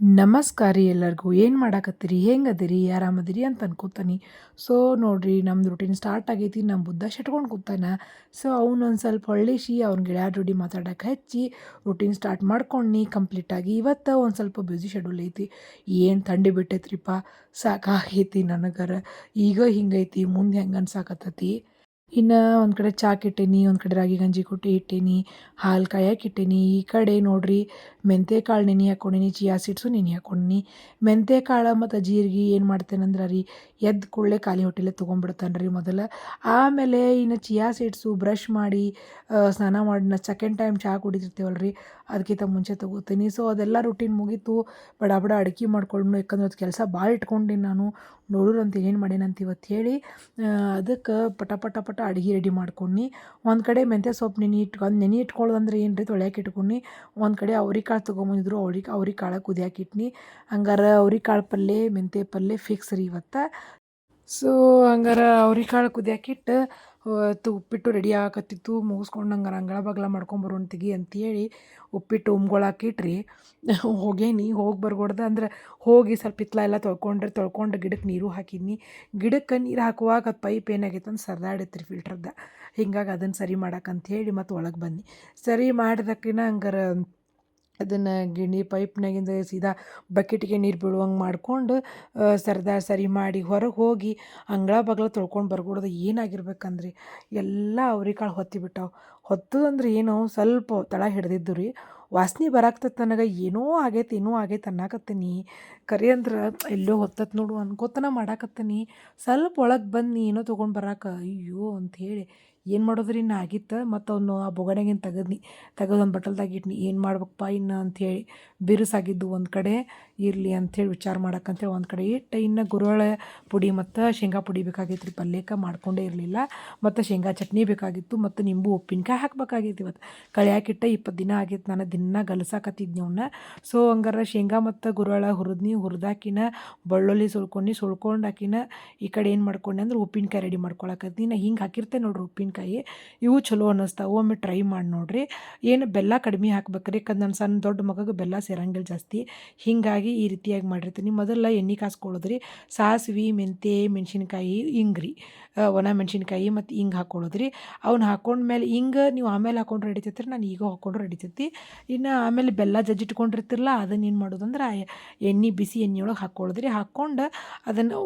ನಮಸ್ಕಾರ ರೀ ಎಲ್ಲರಿಗೂ, ಏನು ಮಾಡಾಕತ್ತೀರಿ, ಹೆಂಗದಿರಿ, ಆರಾಮದಿರಿ ಅಂತ ಅನ್ಕೋತಾನೆ. ಸೊ ನೋಡಿರಿ, ನಮ್ದು ರೂಟೀನ್ ಸ್ಟಾರ್ಟ್ ಆಗೈತಿ ನಮ್ಮ ಬುದ್ಧ ಶೆಟ್ಕೊಂಡು ಕೂತಾನ. ಸೊ ಒಂದು ಸ್ವಲ್ಪ ಹೊಳ್ಳಿಸಿ ಅವ್ನ ಗಿಡ ರೂಢಿ ಮಾತಾಡೋಕೆ ಹಚ್ಚಿ ರೂಟೀನ್ ಸ್ಟಾರ್ಟ್ ಮಾಡ್ಕೊಂಡು ಕಂಪ್ಲೀಟಾಗಿ ಇವತ್ತು ಒಂದು ಸ್ವಲ್ಪ ಬ್ಯುಸಿ ಶೆಡ್ಯೂಲ್ ಐತಿ. ಏನು ಥಂಡಿ ಬಿಟ್ಟೈತ್ರಿಪ್ಪ ಸಾಕಾಗೈತಿ ನನಗರ. ಈಗ ಹಿಂಗೈತಿ, ಮುಂದೆ ಹೆಂಗೆ ಅನ್ಸಾಕತ್ತತಿ? ಇನ್ನು ಒಂದು ಕಡೆ ಚಾಕ್ ಇಟ್ಟೇನಿ, ಒಂದು ಕಡೆ ರಾಗಿ ಗಂಜಿ ಕುಟ್ಟಿ ಇಟ್ಟೀನಿ, ಹಾಲು ಕಾಯಕ್ಕೆ ಇಟ್ಟೀನಿ. ಈ ಕಡೆ ನೋಡ್ರಿ ಮೆಂತ್ಯ ಕಾಳು ನೆನೆ ಹಾಕ್ಕೊಂಡೀನಿ ಚಿಯಾ ಸೀಡ್ಸು ನೆನೆ ಹಾಕ್ಕೊಂಡೀನಿ ಮೆಂತ್ಯ ಕಾಳು ಮತ್ತು ಜೀರಿಗೆ ಏನು ಮಾಡ್ತೇನಂದ್ರೆ ರೀ ಎದ್ದ ಕೂಡಲೇ ಖಾಲಿ ಹೊಟ್ಟೆಲೆ ತೊಗೊಂಡ್ಬಿಡ್ತಾನೆ ರೀ ಮೊದಲು. ಆಮೇಲೆ ಇನ್ನು ಚಿಯಾ ಸೀಡ್ಸು ಬ್ರಷ್ ಮಾಡಿ ಸ್ನಾನ ಮಾಡಿ ಸೆಕೆಂಡ್ ಟೈಮ್ ಚಹಾ ಕುಡಿತಿರ್ತೀವಲ್ಲ ರೀ ಅದಕ್ಕಿಂತ ಮುಂಚೆ ತೊಗೋತೀನಿ. ಸೊ, ಅದೆಲ್ಲ ರೂಟೀನ್ ಮುಗೀತು. ಬಡ ಬಡ ಅಡುಗೆ ಮಾಡ್ಕೊಂಡು ಯಾಕಂದ್ರೆ ಅದು ಕೆಲಸ ಭಾಳ ಇಟ್ಕೊಂಡಿನಿ ನಾನು. ನೋಡೋರು ಅಂತ ಏನು ಮಾಡೇನಂತ ಇವತ್ತು ಹೇಳಿ. ಅದಕ್ಕೆ ಪಟ ಪಟ ಪಟ ಅಡುಗೆ ರೆಡಿ ಮಾಡ್ಕೊಂಡು ಒಂದು ಕಡೆ ಮೆಂತ್ಯ ಸೊಪ್ಪು ನೆನೆ ಇಟ್ಕೊಂಡು ನೆನೆ ಇಟ್ಕೊಳ್ಳೋದಂದ್ರೆ ಏನು ರೀ ತೊಳ್ಯಾಕೆ ಇಟ್ಕೊಂಡು ಒಂದು ಕಡೆ ಅವ್ರಿಕಾಳು ತೊಗೊಂಬಂದಿದ್ರು ಅವ್ರಿಗೆ ಅವ್ರಿಕಾಳು ಕುದಿಯಾಕಿಟ್ನಿ ಹಂಗಾರೆ ಅವ್ರಿಕಾಳು ಪಲ್ಯ, ಮೆಂತ್ಯ ಪಲ್ಯ ಫಿಕ್ಸ್ ರೀ ಇವತ್ತು. ಸೊ ಹಂಗಾರೆ ಅವ್ರಿಕಾಳು ಕುದಿಯಾಕಿಟ್ಟು ತು ಉಪ್ಪಿಟ್ಟು ರೆಡಿ ಆಗಕತ್ತಿತ್ತು, ಮುಗಿಸ್ಕೊಂಡು ಹಂಗಾರೆ ಅಂಗಳ ಬಗಲ ಮಾಡ್ಕೊಂಬರೋಣ ತೆಗಿ ಅಂತೇಳಿ ಉಪ್ಪಿಟ್ಟು ಉಮ್ಗೊಳಾಕಿಟ್ರಿ ಹೋಗೇನಿ, ಹೋಗಿ ಬರ್ಗೊಡ್ದು ಅಂದ್ರೆ ಹೋಗಿ ಸ್ವಲ್ಪ ಹಿತ್ಲ ಎಲ್ಲ ತೊಳ್ಕೊಂಡ್ರೆ, ತೊಳ್ಕೊಂಡು ಗಿಡಕ್ಕೆ ನೀರು ಹಾಕಿದ್ನಿ. ಗಿಡಕ್ಕೆ ನೀರು ಹಾಕುವಾಗ ಅದು ಪೈಪ್ ಏನಾಗೈತೆ ಅಂತ ಸರ್ದಾಡಿತ್ರಿ ರೀ ಫಿಲ್ಟರ್ದ. ಹಿಂಗಾಗಿ ಅದನ್ನು ಸರಿ ಮಾಡಕ್ಕಂತ ಹೇಳಿ ಮತ್ತು ಒಳಗೆ ಬನ್ನಿ ಸರಿ ಮಾಡಿದಕ್ಕಿನ ಹಂಗಾರೆ ಅದನ್ನು ಗಿಣಿ ಪೈಪ್ನಾಗಿಂದ ಸೀದಾ ಬಕೆಟಿಗೆ ನೀರು ಬೀಳುವಂಗೆ ಮಾಡ್ಕೊಂಡು ಸರ್ದಾ ಸರಿ ಮಾಡಿ ಹೊರಗೆ ಹೋಗಿ ಅಂಗಳ ಬಗಲ ತೊಳ್ಕೊಂಡು ಬರ್ಕೊಡೋದು ಏನಾಗಿರ್ಬೇಕಂದ್ರಿ? ಎಲ್ಲ ಅವ್ರಿಕಾಳು ಹೊತ್ತಿ ಬಿಟ್ಟಾವು. ಹೊತ್ತದಂದ್ರೆ ಏನು? ಸ್ವಲ್ಪ ತಳ ಹಿಡ್ದಿದ್ದು ರೀ. ವಾಸನೆ ಬರಾಕ್ತೈತೆ ನನಗೆ ಏನೋ ಆಗೈತೆ ಏನೋ ಆಗೈತೆ ಅನ್ನಕತ್ತೀನಿ. ಕರಿ ಅಂದ್ರೆ ಎಲ್ಲೋ ಹೊತ್ತತ್ ನೋಡು ಅನ್ಕೋತನ ಮಾಡಾಕತ್ತೀನಿ. ಸ್ವಲ್ಪ ಒಳಗೆ ಬನ್ನಿ ಏನೋ ತೊಗೊಂಡು ಬರಾಕ, ಅಯ್ಯೋ ಅಂಥೇಳಿ ಏನು ಮಾಡೋದ್ರಿ? ಇನ್ನು ಆಗಿತ್ತು ಮತ್ತು ಅವನು ಆ ಬೊಗಣೆಗಿನ ತೆಗದ್ನಿ, ತೆಗೆದು ಒಂದು ಇಟ್ನಿ, ಏನು ಮಾಡ್ಬೇಕಪ್ಪ ಇನ್ನು ಅಂಥೇಳಿ ಬಿರುಸಾಗಿದ್ದು ಒಂದು ಕಡೆ. ಇರಲಿ ಅಂಥೇಳಿ ವಿಚಾರ ಮಾಡಕ್ಕಂತೇಳಿ ಒಂದು ಕಡೆ ಇಟ್ಟು ಇನ್ನು ಗುರುಳ ಪುಡಿ ಮತ್ತು ಶೇಂಗಾ ಪುಡಿ ಬೇಕಾಗಿತ್ತು ರೀ ಪಲ್ಯಕ್ಕೆ ಮಾಡ್ಕೊಂಡೇ ಇರಲಿಲ್ಲ. ಮತ್ತು ಶೇಂಗಾ ಚಟ್ನಿ ಬೇಕಾಗಿತ್ತು. ಮತ್ತು ನಿಂಬು ಉಪ್ಪಿನಕಾಯಿ ಹಾಕ್ಬೇಕಾಗಿತ್ತು ಇವತ್ತು ಕಳ್ಯಾಕಿಟ್ಟ ಇಪ್ಪತ್ತು ದಿನ ಆಗಿತ್ತು ನಾನು ದಿನ ಗಲಸಾಕತ್ತಿದ್ನಿ ಅವನ್ನ ಸೊ ಹಂಗಾರೆ ಶೇಂಗಾ ಮತ್ತು ಗುರುಳ ಹುರಿದ್ನಿ, ಹುರಿದಾಕಿನ, ಬೆಳ್ಳುಳ್ಳಿ ಸುಳ್ಕೊಂಡು ಸುಳ್ಕೊಂಡು ಹಾಕಿನ ಈ ಕಡೆ ಏನು ಮಾಡ್ಕೊಂಡೆ ಅಂದ್ರೆ ಉಪ್ಪಿನಕಾಯಿ ರೆಡಿ ಮಾಡ್ಕೊಳಕತ್ತೀನಿ ನಾ ಹಿಂಗೆ ಹಾಕಿರ್ತೇನೆ ನೋಡ್ರಿ ಉಪ್ಪಿನಕಾಯಿ. ಇವು ಚಲೋ ಅನ್ನಿಸ್ತಾವೆ ಒಮ್ಮೆ ಟ್ರೈ ಮಾಡಿ ನೋಡ್ರಿ. ಏನು ಬೆಲ್ಲ ಕಡಿಮೆ ಹಾಕ್ಬೇಕ್ರಿ. ಯಾಕಂದ್ರೆ ನನ್ನ ಸಣ್ಣ ದೊಡ್ಡ ಮಗಗೆ ಬೆಲ್ಲ ಸೇರಂಗಿಲ್ಲ ಜಾಸ್ತಿ. ಹೀಗಾಗಿ ಈ ರೀತಿಯಾಗಿ ಮಾಡಿರ್ತೀನಿ. ಮೊದಲ ಎಣ್ಣೆ ಕಾಸ್ಕೊಳ್ಳೋದ್ರಿ. ಸಾಸಿವೆ ಮೆಂತೆ ಮೆಣಸಿನ್ಕಾಯಿ, ಇಂಗ್ರಿ ಒಣ ಮೆಣಸಿನ್ಕಾಯಿ ಮತ್ತು ಹಿಂಗೆ ಹಾಕ್ಕೊಳ್ಳೋದ್ರಿ ಅವ್ನ ಹಾಕೊಂಡ್ಮೇಲೆ ಹಿಂಗೆ ನೀವು ಆಮೇಲೆ ಹಾಕೊಂಡ್ರೆ ನಡಿತೈತ್ರಿ. ನಾನು ಈಗ ಹಾಕೊಂಡ್ರೆ ನಡಿತೈತಿ. ಇನ್ನು ಆಮೇಲೆ ಬೆಲ್ಲ ಜಜ್ಜಿಟ್ಕೊಂಡಿರ್ತಿರಲ್ಲ ಅದನ್ನ ಏನು ಮಾಡೋದಂದ್ರೆ ಎಣ್ಣೆ ಬಿಸಿ ಎಣ್ಣೆ ಒಳಗೆ ಹಾಕ್ಕೊಳ್ಳೋದ್ರಿ ಹಾಕ್ಕೊಂಡು ಅದನ್ನು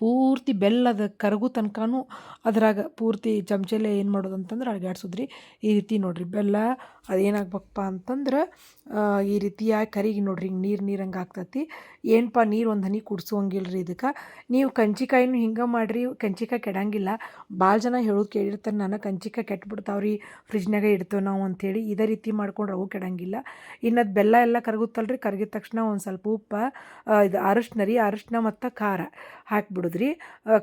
ಪೂರ್ತಿ ಬೆಲ್ಲದ ಕರಗು ತನಕನೂ ಅದ್ರಾಗ ಪೂರ್ತಿ ಚಮಚಲೆ ಏನು ಮಾಡೋದು ಅಂತಂದ್ರೆ ಅಳ್ಗಾಡ್ಸೋದ್ರಿ. ಈ ರೀತಿ ನೋಡಿರಿ ಬೆಲ್ಲ ಅದೇನಾಗ್ಬೇಕಪ್ಪ ಅಂತಂದ್ರೆ ಈ ರೀತಿಯಾಗಿ ಕರಿಗೆ ನೋಡ್ರಿ ಹಿಂಗೆ ನೀರು ನೀರು ಹಂಗೆ ಆಗ್ತತಿ. ಏನಪ್ಪ ನೀರು ಒಂದು ಹನಿ ಕುಡ್ಸೋಂಗಿಲ್ಲ ರೀ ಇದಕ್ಕೆ. ನೀವು ಕಂಚಿಕಾಯಿನೂ ಹಿಂಗೆ ಮಾಡಿರಿ, ಕಂಚಿಕಾಯಿ ಕೆಡಂಗಿಲ್ಲ. ಭಾಳ ಜನ ಹೇಳೋದು ಕೇಳಿರ್ತಾರೆ, ನಾನು ಕಂಚಿಕಾಯಿ ಕೆಟ್ಬಿಡ್ತಾವೆ ರೀ ಫ್ರಿಜ್ನಾಗ ಇಡ್ತೇವೆ ನಾವು ಅಂಥೇಳಿ ಇದೇ ರೀತಿ ಮಾಡ್ಕೊಂಡ್ರೆ ಅವು ಕೆಡಂಗಿಲ್ಲ. ಇನ್ನದು ಬೆಲ್ಲ ಎಲ್ಲ ಕರಗುತ್ತಲ್ಲ ರೀ ಕರಗಿದ ತಕ್ಷಣ ಒಂದು ಸ್ವಲ್ಪ ಉಪ್ಪು ಇದು ಅರಶಿನ ರೀ ಅರಶಿನ ಮತ್ತು ಖಾರ ಹಾಕ್ಬಿಡುದ್ರಿ.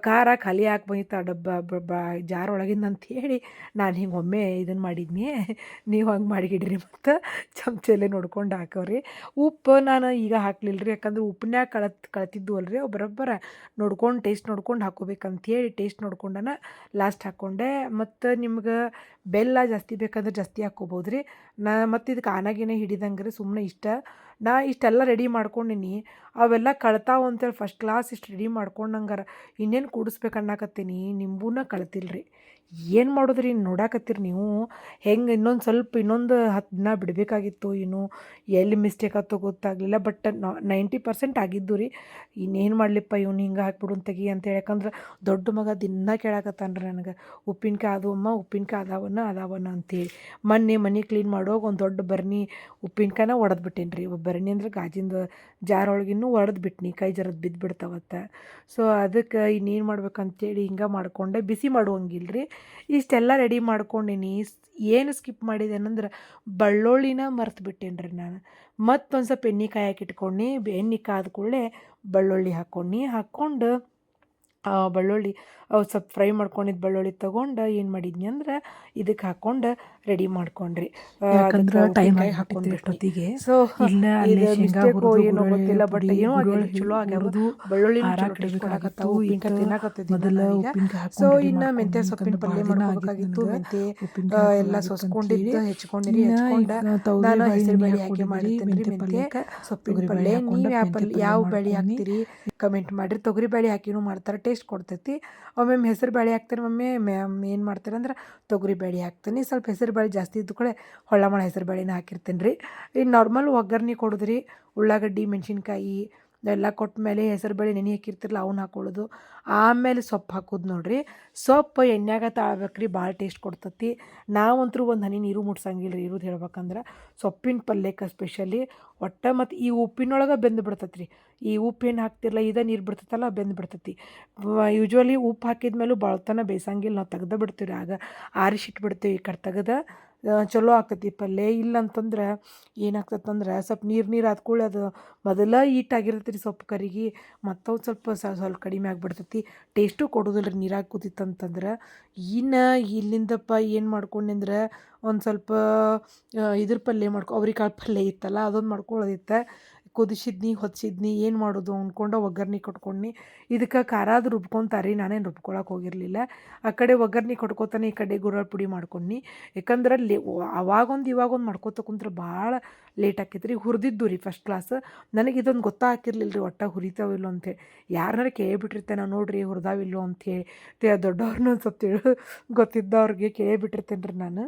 ಖಾರ ಖಾಲಿ ಹಾಕಿ ಬಂದಿತ್ತು ಡಬ್ಬ, ಬ ಜಾರ್ ಒಳಗಿಂದ ಅಂಥೇಳಿ ನಾನು ಹಿಂಗೆ ಒಮ್ಮೆ ಇದನ್ನು ಮಾಡಿದ್ನಿ. ನೀವು ಹಂಗೆ ಮಾಡಿಗಿಡ್ರಿ ಮತ್ತು. ಚಮಚಲ್ಲೇ ನೋಡ್ಕೊಂಡು ಹಾಕವ್ರಿ. ಉಪ್ಪು ನಾನು ಈಗ ಹಾಕ್ಲಿಲ್ಲ ರೀ, ಯಾಕಂದ್ರೆ ಉಪ್ಪನ್ಯಾಗ ಕಳತ್ ಕಳ್ತಿದ್ದು ಅಲ್ರಿ ಒಬ್ಬರೊಬ್ಬರ ಬರೋಬ್ಬರ ನೋಡ್ಕೊಂಡು ಟೇಸ್ಟ್ ನೋಡ್ಕೊಂಡು ಹಾಕೋಬೇಕಂತೇಳಿ ಟೇಸ್ಟ್ ನೋಡ್ಕೊಂಡನ ಲಾಸ್ಟ್ ಹಾಕ್ಕೊಂಡೆ ಮತ್ತು ನಿಮ್ಗೆ ಬೆಲ್ಲ ಜಾಸ್ತಿ ಬೇಕಂದ್ರೆ ಜಾಸ್ತಿ ಹಾಕ್ಕೋಬೋದು ರೀ ನಾ ಮತ್ತು ಇದಕ್ಕೆ ಆನಾಗಿನೇ ಹಿಡಿದಂಗೆ ರೀ ಸುಮ್ಮನೆ ಇಷ್ಟ. ನಾ ಇಷ್ಟೆಲ್ಲ ರೆಡಿ ಮಾಡ್ಕೊಂಡೀನಿ. ಅವೆಲ್ಲ ಕಳ್ತಾವ ಅಂತೇಳಿ ಫಸ್ಟ್ ಕ್ಲಾಸ್ ಇಷ್ಟು ರೆಡಿ ಮಾಡ್ಕೊಂಡಂಗಾರ. ಇನ್ನೇನು ಕೂಡಿಸ್ಬೇಕು ಅನ್ನಕತ್ತೀನಿ ನಿಂಬೂನ ಕಳ್ತಿಲ್ಲ ಏನು ಮಾಡೋದ್ರಿ? ನೋಡಾಕತ್ತೀರಿ ನೀವು. ಹೆಂಗೆ ಇನ್ನೊಂದು ಸ್ವಲ್ಪ ಇನ್ನೊಂದು ಹತ್ತು ದಿನ ಬಿಡಬೇಕಾಗಿತ್ತು ಇನ್ನು. ಎಲ್ಲಿ ಮಿಸ್ಟೇಕ್ ಆಯ್ತೋ ಗೊತ್ತಾಗಲಿಲ್ಲ ಬಟ್ ನೈಂಟಿ ಪರ್ಸೆಂಟ್ ಆಗಿದ್ದು ರೀ. ಇನ್ನೇನು ಮಾಡಲಿಪ್ಪ ಇವ್ನು ಹಿಂಗೆ ಹಾಕ್ಬಿಡು ತೆಗಿ ಅಂತ ಯಾಕಂದ್ರೆ ದೊಡ್ಡ ಮಗ ದಿನ ಕೇಳಾಕತ್ತಾನ್ರಿ ನನಗೆ. ಉಪ್ಪಿನಕಾಯಿ ಅದು ಅಮ್ಮ, ಉಪ್ಪಿನಕಾಯಿ ಅದಾವನ ಅದಾವನ ಅಂತೇಳಿ. ಮೊನ್ನೆ ಮನೆ ಕ್ಲೀನ್ ಮಾಡುವಾಗ ಒಂದು ದೊಡ್ಡ ಬರ್ನಿ ಉಪ್ಪಿನಕಾಯಿನ ಒಡೆದು ಬಿಟ್ಟೇನಿ ರೀ ಬರ್ನಿ ಅಂದ್ರೆ ಗಾಜಿಂದ ಜಾರ್ ಒಳಗಿನ್ನೂ ಒಡೆದು ಬಿಟ್ನಿ, ಕೈ ಜರದ್ ಬಿದ್ದು ಬಿಡ್ತಾವತ್ತ ಸೊ ಅದಕ್ಕೆ ಇನ್ನೇನು ಮಾಡ್ಬೇಕಂತೇಳಿ ಹಿಂಗೆ ಮಾಡ್ಕೊಂಡೆ, ಬಿಸಿ ಮಾಡುವಂಗಿಲ್ಲ ರೀ ಇಷ್ಟೆಲ್ಲ ರೆಡಿ ಮಾಡ್ಕೊಂಡಿನಿ. ಏನು ಸ್ಕಿಪ್ ಮಾಡಿದೆನಂದ್ರೆ ಬಳ್ಳುಳ್ಳಿನ ಮರ್ತು ಬಿಟ್ಟೇನಿ ನಾನು. ಮತ್ತೊಂದು ಸ್ವಲ್ಪ ಎಣ್ಣೆ ಕಾಯಕ್ಕೆ ಇಟ್ಕೊಂಡು ಎಣ್ಣೆ ಕಾದ ಕೂಡಲೇ ಬೆಳ್ಳುಳ್ಳಿ ಹಾಕ್ಕೊಂಡು. ಹಾಕ್ಕೊಂಡು ಬೆಳ್ಳುಳ್ಳಿ ಅವು ಸ್ವಲ್ಪ ಫ್ರೈ ಮಾಡ್ಕೊಂಡಿದ್ದು ಬೆಳ್ಳುಳ್ಳಿ ತೊಗೊಂಡು ಏನು ಮಾಡಿದ್ನಿ ಅಂದ್ರೆ ಇದಕ್ಕೆ ಹಾಕ್ಕೊಂಡು ರೆಡಿ ಮಾಡ್ಕೊಂಡ್ರಿ. ಟೈಮ್ ಹಾಕ್ಕೊಂಡ್ಬಿಟ್ನಿ ಎಷ್ಟೊತ್ತಿಗೆ? ಸೊ ಮಿಸ್ಟೇಕ್ ಏನೋ ಗೊತ್ತಿಲ್ಲ ಬಟ್ ಏನೋ ಆಗಿಲ್ಲ ಚಲೋ ಆಗ್ಯಾವುದು ಬೆಳ್ಳುಳ್ಳಿ. ಕೊಡಕತ್ತಾವು ಉಪ್ಪಿನಕಾಯಿ ಉಪ್ಪಿನಕಾಯಿ ಸೊ ಹಾಕೊಂಡು ಇನ್ನು ಮೆಂತ್ಯ ಸೊಪ್ಪಿನ ಪಲ್ಯ ಮಾಡಬೇಕಾಗಿತ್ತು ಮೆಂತ್ಯ ಎಲ್ಲ ಸೊಸ್ಕೊಂಡಿದ್ದು ಹೆಚ್ಕೊಂಡಿರಿ ಹೆಚ್ಕೊಂಡ ನಾನು ಹೆಸರು ಬೇಳೆ ಹಾಕಿ ಮಾಡಿರ್ತೇನೆ ಮೆಂತ್ಯ ಸೊಪ್ಪಿನ ಪಲ್ಯ ನೀವು ಯಾವ ಪಲ್ಯ ಯಾವ ಬೇಳೆ ಹಾಕ್ತೀರಿ? ಕಮೆಂಟ್ ಮಾಡಿರಿ ತೊಗರಿ ಬೇಳೆ ಹಾಕಿನೂ ಮಾಡ್ತಾರೆ ಟೇಸ್ಟ್ ಕೊಡ್ತೈತಿ. ಒಮ್ಮೊಮ್ಮೆ ಹೆಸರು ಬೇಳೆ ಹಾಕ್ತೀನಿ, ಒಮ್ಮೆ ಏನು ಮಾಡ್ತಾರೆ ಅಂದ್ರೆ ತೊಗರಿ ಬೇಳೆ ಹಾಕ್ತೀನಿ. ಸ್ವಲ್ಪ ಹೆಸರು ಬೇಳೆ ಜಾಸ್ತಿ ಇದ್ದು ಕೂಡ ಹೊಳ್ಳಮಳ ಹೆಸರು ಬೇಳೆನ ಹಾಕಿರ್ತೀನಿ ರೀ. ಇನ್ನು ನಾರ್ಮಲ್ ಒಗ್ಗರಣೆ ಕೊಡೋದ್ರಿ, ಉಳ್ಳಾಗಡ್ಡಿ, ಮೆಣಸಿನ್ಕಾಯಿ ಎಲ್ಲ ಕೊಟ್ಟ ಮೇಲೆ ಹೆಸರು ಬೇಳೆ ನೆನೆ ಹಾಕಿರ್ತಿರಲ್ಲ ಅವನ್ನ ಹಾಕೊಳ್ಳೋದು. ಆಮೇಲೆ ಸೊಪ್ಪು ಹಾಕೋದು ನೋಡ್ರಿ. ಸೊಪ್ಪು ಎಣ್ಣೆಗ ತಾಳ್ಬೇಕ್ರಿ, ಭಾಳ ಟೇಸ್ಟ್ ಕೊಡ್ತತಿ. ನಾವಂತರೂ ಒಂದು ಹನಿ ನೀರು ಮುಟ್ಸಂಗಿಲ್ಲ ರೀ ಇರೋದು ಹೇಳ್ಬೇಕಂದ್ರೆ. ಸೊಪ್ಪಿನ ಪಲ್ಯಕ್ಕೆ ಸ್ಪೆಷಲಿ ಒಟ್ಟು ಮತ್ತು ಈ ಉಪ್ಪಿನೊಳಗೆ ಬೆಂದು ಬಿಡ್ತೈತೆ ರೀ ಈ ಏನು ಹಾಕ್ತಿರಲ್ಲ ಇದ ನೀರು ಬಿಡ್ತೈತಲ್ಲ ಬೆಂದು ಬಿಡ್ತೈತಿ. ಯೂಶ್ವಲಿ ಉಪ್ಪು ಹಾಕಿದ ಮೇಲೂ ಭಾಳತನ ಬೇಯಿಸಂಗಿಲ್ಲ, ನಾವು ತೆಗ್ದು ಬಿಡ್ತೀವಿ ರೀ ಆಗ. ಆರಿಸಿಟ್ಟು ಬಿಡ್ತೀವಿ ಈ ಕಡೆ ತೆಗ್ದು. ಚಲೋ ಆಗ್ತೈತಿ ಪಲ್ಯ ಇಲ್ಲ ಅಂತಂದ್ರೆ ಏನಾಗ್ತೈತಂದ್ರೆ ಸ್ವಲ್ಪ ನೀರು ನೀರು ಆದ ಅದು ಮೊದಲ ಈಟಾಗಿರ್ತೈತಿ ರೀ ಸೊಪ್ಪು ಕರಿಗಿ ಮತ್ತು ಸ್ವಲ್ಪ ಸ್ವಲ್ಪ ಕಡಿಮೆ ಆಗಿಬಿಡ್ತೈತಿ. ಟೇಸ್ಟು ಕೊಡೋದಿಲ್ಲ ರೀ ನೀರಾಗಿ ಕೂತಿತ್ತಂತಂದ್ರೆ. ಇನ್ನು ಇಲ್ಲಿಂದಪ್ಪ ಏನು ಮಾಡ್ಕೊಂಡೆಂದ್ರೆ ಒಂದು ಸ್ವಲ್ಪ ಇದ್ರ ಪಲ್ಯ ಮಾಡ್ಕೊ, ಅವ್ರಿಕಾಳು ಪಲ್ಯ ಇತ್ತಲ್ಲ, ಅದೊಂದು ಮಾಡ್ಕೊಳ್ಳೋದಿತ್ತು ಕುದಿಸಿದ್ನಿ ಹೊದಿಸಿದ್ನಿ ಏನು ಮಾಡೋದು ಅಂದ್ಕೊಂಡು ಒಗ್ಗರ್ಣೆ ಕೊಟ್ಕೊಂಡ್ನಿ. ಇದಕ್ಕೆ ಖಾರ ಅದು ರುಬ್ಕೊತಾರೆ, ನಾನೇನು ರುಬ್ಕೊಳಕ್ಕೆ ಹೋಗಿರಲಿಲ್ಲ. ಆ ಕಡೆ ಒಗ್ಗರ್ಣೆ ಕೊಟ್ಕೋತಾನೆ, ಈ ಕಡೆ ಗುರಳ್ ಪುಡಿ ಮಾಡ್ಕೊಂಡು ಯಾಕಂದ್ರೆ ಲೇ ಅವಾಗೊಂದು ಇವಾಗೊಂದು ಮಾಡ್ಕೋತ ಕುಂತ್ರೆ ಭಾಳ ಲೇಟ್ ಆಕೈತೆ ರೀ ಹುರಿದಿದ್ದು ರೀ ಫಸ್ಟ್ ಕ್ಲಾಸ್ ನನಗೆ ಇದೊಂದು ಗೊತ್ತಾಗಿರ್ಲಿಲ್ಲ ರೀ ಒಟ್ಟ ಹುರಿತಾವಿಲ್ಲೋ ಅಂತೇಳಿ ಯಾರನ್ನಾರು ಕೇಳಿಬಿಟ್ಟಿರ್ತೇನೆ ನಾವು ನೋಡ್ರಿ ಹುರಿದಾವಿಲ್ಲೋ ಅಂಥೇಳಿ ದೊಡ್ಡವ್ರನ್ನ ಸ್ವಲ್ಪ ಗೊತ್ತಿದ್ದವ್ರಿಗೆ ಕೇಳಿಬಿಟ್ಟಿರ್ತೇನೆ ರೀ ನಾನು.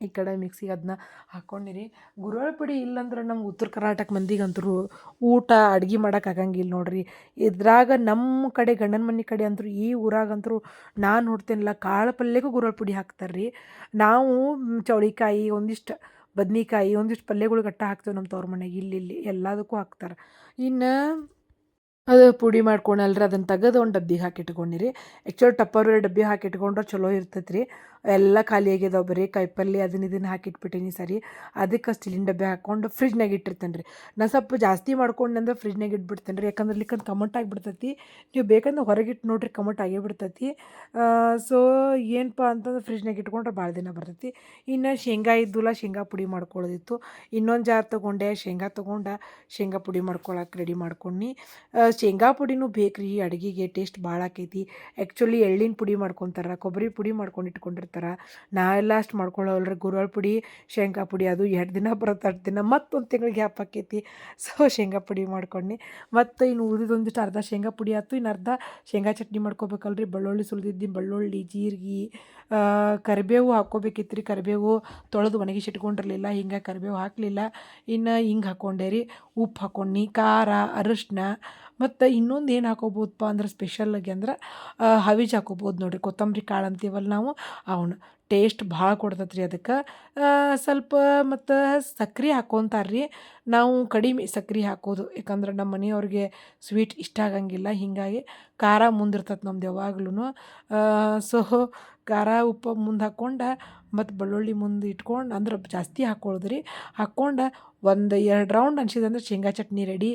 ಈ ಕಡೆ ಮಿಕ್ಸಿಗೆ ಅದನ್ನ ಹಾಕ್ಕೊಂಡಿರಿ ಗುರೋಳ್ಳು ಪುಡಿ ಇಲ್ಲಂದ್ರೆ ನಮ್ಮ ಉತ್ತರ ಕರ್ನಾಟಕ ಮಂದಿಗಂತರೂ ಊಟ ಅಡ್ಗೆ ಮಾಡಕ್ಕೆ ಆಗಂಗಿಲ್ಲ ನೋಡ್ರಿ. ಇದ್ರಾಗ ನಮ್ಮ ಕಡೆ, ಗಂಡನ ಮನೆ ಕಡೆ ಅಂತೂ ಈ ಊರಾಗಂತರು ನಾನು ನೋಡ್ತೇನಲ್ಲ, ಕಾಳು ಪಲ್ಯಕ್ಕೂ ಗುರಳ್ ಪುಡಿ ಹಾಕ್ತಾರೆ ರೀ ನಾವು ಚೌಳಿಕಾಯಿ, ಒಂದಿಷ್ಟು ಬದ್ನಿಕಾಯಿ, ಒಂದಿಷ್ಟು ಪಲ್ಯಗಳು ಗಟ್ಟ ಹಾಕ್ತೇವೆ ನಮ್ಮ ತವ್ರ ಮನೆಗೆ, ಇಲ್ಲಿ ಇಲ್ಲಿ ಎಲ್ಲದಕ್ಕೂ ಹಾಕ್ತಾರೆ. ಇನ್ನು ಅದು ಪುಡಿ ಮಾಡ್ಕೊಂಡಲ್ರಿ ಅದನ್ನು ತೆಗೆದು ಒಂದು ಡಬ್ಬಿಗೆ ಹಾಕಿಟ್ಕೊಂಡಿರಿ ಆ್ಯಕ್ಚುಲಿ ಟಪ್ಪರ್ ಡಬ್ಬಿ ಹಾಕಿಟ್ಕೊಂಡ್ರೆ ಚಲೋ ಇರ್ತೈತೆ ರೀ ಎಲ್ಲ ಖಾಲಿ ಆಗ್ಯದವ. ಬರೀ ಕಾಯಿಪಲ್ಲೆ ಅದನ್ನ ಇದನ್ನು ಹಾಕಿಟ್ಬಿಟ್ಟೀನಿ ಸರಿ. ಅದಕ್ಕೆ ಸ್ಟೀಲಿನ ಡಬ್ಬೆ ಹಾಕ್ಕೊಂಡು ಫ್ರಿಜ್ನಾಗ ಇಟ್ಟಿರ್ತೇನೆ ರೀ. ನಾನು ಸ್ವಲ್ಪ ಜಾಸ್ತಿ ಮಾಡ್ಕೊಂಡು ಅಂದ್ರೆ ಫ್ರಿಜ್ನಾಗ ಇಟ್ಬಿಡ್ತೇನೆ ರೀ. ಯಾಕಂದ್ರೆ ಲಿಕ್ಕಂದು ಕಮಟ್ ಆಗಿಬಿಡ್ತೈತಿ. ನೀವು ಬೇಕಂದ್ರೆ ಹೊರಗಿಟ್ಟು ನೋಡ್ರಿ ಕಮಟ್ ಆಗೇ ಬಿಡ್ತೈತಿ ಸೊ ಏನಪ್ಪ ಅಂತಂದ್ರೆ ಫ್ರಿಜ್ನಾಗ ಇಟ್ಕೊಂಡ್ರೆ ಭಾಳ ದಿನ ಬರ್ತೈತಿ. ಇನ್ನು ಶೇಂಗಾ ಇದ್ದುಲ್ಲ ಶೇಂಗಾ ಪುಡಿ ಮಾಡ್ಕೊಳ್ಳೋದಿತ್ತು ಇನ್ನೊಂದು ಜಾರ್ ತೊಗೊಂಡೆ, ಶೇಂಗಾ ತೊಗೊಂಡ ಶೇಂಗಾ ಪುಡಿ ಮಾಡ್ಕೊಳಕ್ಕೆ ರೆಡಿ ಮಾಡ್ಕೊಂಡು ಶೇಂಗಾ ಪುಡಿನೂ ಬೇಕು ರೀ ಅಡುಗೆಗೆ ಟೇಸ್ಟ್ ಭಾಳ ಆಕೈತಿ. ಆ್ಯಕ್ಚುಲಿ ಎಳ್ಳಿನ ಪುಡಿ ಮಾಡ್ಕೊತಾರೆ, ಕೊಬ್ಬರಿ ಪುಡಿ ಮಾಡ್ಕೊಂಡು ಇಟ್ಕೊಂಡಿರ್ತಾರೆ. ನಾ ಎಲ್ಲ ಅಷ್ಟು ಮಾಡ್ಕೊಳ್ಳೋಲ್ರಿ ಗುರಳ್ ಪುಡಿ, ಶೇಂಗಾ ಪುಡಿ ಅದು ಎರಡು ದಿನ ಬರುತ್ತೆ ಎರಡು ದಿನ. ಮತ್ತೊಂದು ತಿಂಗಳಿಗೆ ಗ್ಯಾಪ್ ಆಕೈತಿ ಸೊ, ಶೇಂಗಾ ಪುಡಿ ಮಾಡ್ಕೊಂಡು. ಮತ್ತು ಇನ್ನು ಉಳಿದೊಂದಿಷ್ಟು ಅರ್ಧ ಶೇಂಗಾ ಪುಡಿ ಆಯ್ತು. ಇನ್ನು ಅರ್ಧ ಶೇಂಗಾ ಚಟ್ನಿ ಮಾಡ್ಕೋಬೇಕಲ್ರಿ. ಬೆಳ್ಳುಳ್ಳಿ ಸುಲಿದಿದ್ದು ಬೆಳ್ಳುಳ್ಳಿ, ಜೀರಿಗೆ ಕರಿಬೇವು ಹಾಕ್ಕೋಬೇಕಿತ್ತು ರೀ ಕರಿಬೇವು ತೊಳೆದು ಒಣಗಿಸಿ ಇಟ್ಕೊಂಡಿರಲಿಲ್ಲ. ಹಿಂಗೆ ಕರಿಬೇವು ಹಾಕಲಿಲ್ಲ. ಇನ್ನು ಹಿಂಗೆ ಹಾಕ್ಕೊಂಡೆ ರೀ ಉಪ್ಪು ಹಾಕ್ಕೊಂಡು ಖಾರ, ಅರಿಶಿನ ಮತ್ತು ಇನ್ನೊಂದು ಏನು ಹಾಕೋಬೋದಪ್ಪ ಅಂದ್ರೆ ಸ್ಪೆಷಲ್ಲಾಗಿ ಅಂದ್ರೆ ಹವಿಜ್ ಹಾಕೋಬೋದು ನೋಡಿರಿ. ಕೊತ್ತಂಬರಿ ಕಾಳು ಅಂತೀವಲ್ಲ ನಾವು, ಅವನು ಟೇಸ್ಟ್ ಭಾಳ ಕೊಡ್ತೈತೆ ರೀ ಅದಕ್ಕೆ ಸ್ವಲ್ಪ ಮತ್ತು ಸಕ್ರೆ ಹಾಕ್ಕೊಂತಾರೆ ರೀ ನಾವು ಕಡಿಮೆ ಸಕ್ರೆ ಹಾಕೋದು, ಯಾಕಂದ್ರೆ ನಮ್ಮ ಮನೆಯವ್ರಿಗೆ ಸ್ವೀಟ್ ಇಷ್ಟ ಆಗಂಗಿಲ್ಲ, ಹೀಗಾಗಿ ಖಾರ ಮುಂದಿರ್ತೈತೆ ನಮ್ದು ಯಾವಾಗ್ಲೂ ಸೊ ಖಾರ, ಉಪ್ಪು ಮುಂದೆ ಹಾಕ್ಕೊಂಡು ಮತ್ತು ಬೆಳ್ಳುಳ್ಳಿ ಮುಂದೆ ಇಟ್ಕೊಂಡು ಅಂದ್ರೆ ಜಾಸ್ತಿ ಹಾಕ್ಕೊಳ್ಳೋದು ರೀ ಹಾಕ್ಕೊಂಡು ಒಂದು ಎರಡು ರೌಂಡ್ ಅನ್ಸಿದಂದ್ರೆ ಶೇಂಗಾ ಚಟ್ನಿ ರೆಡಿ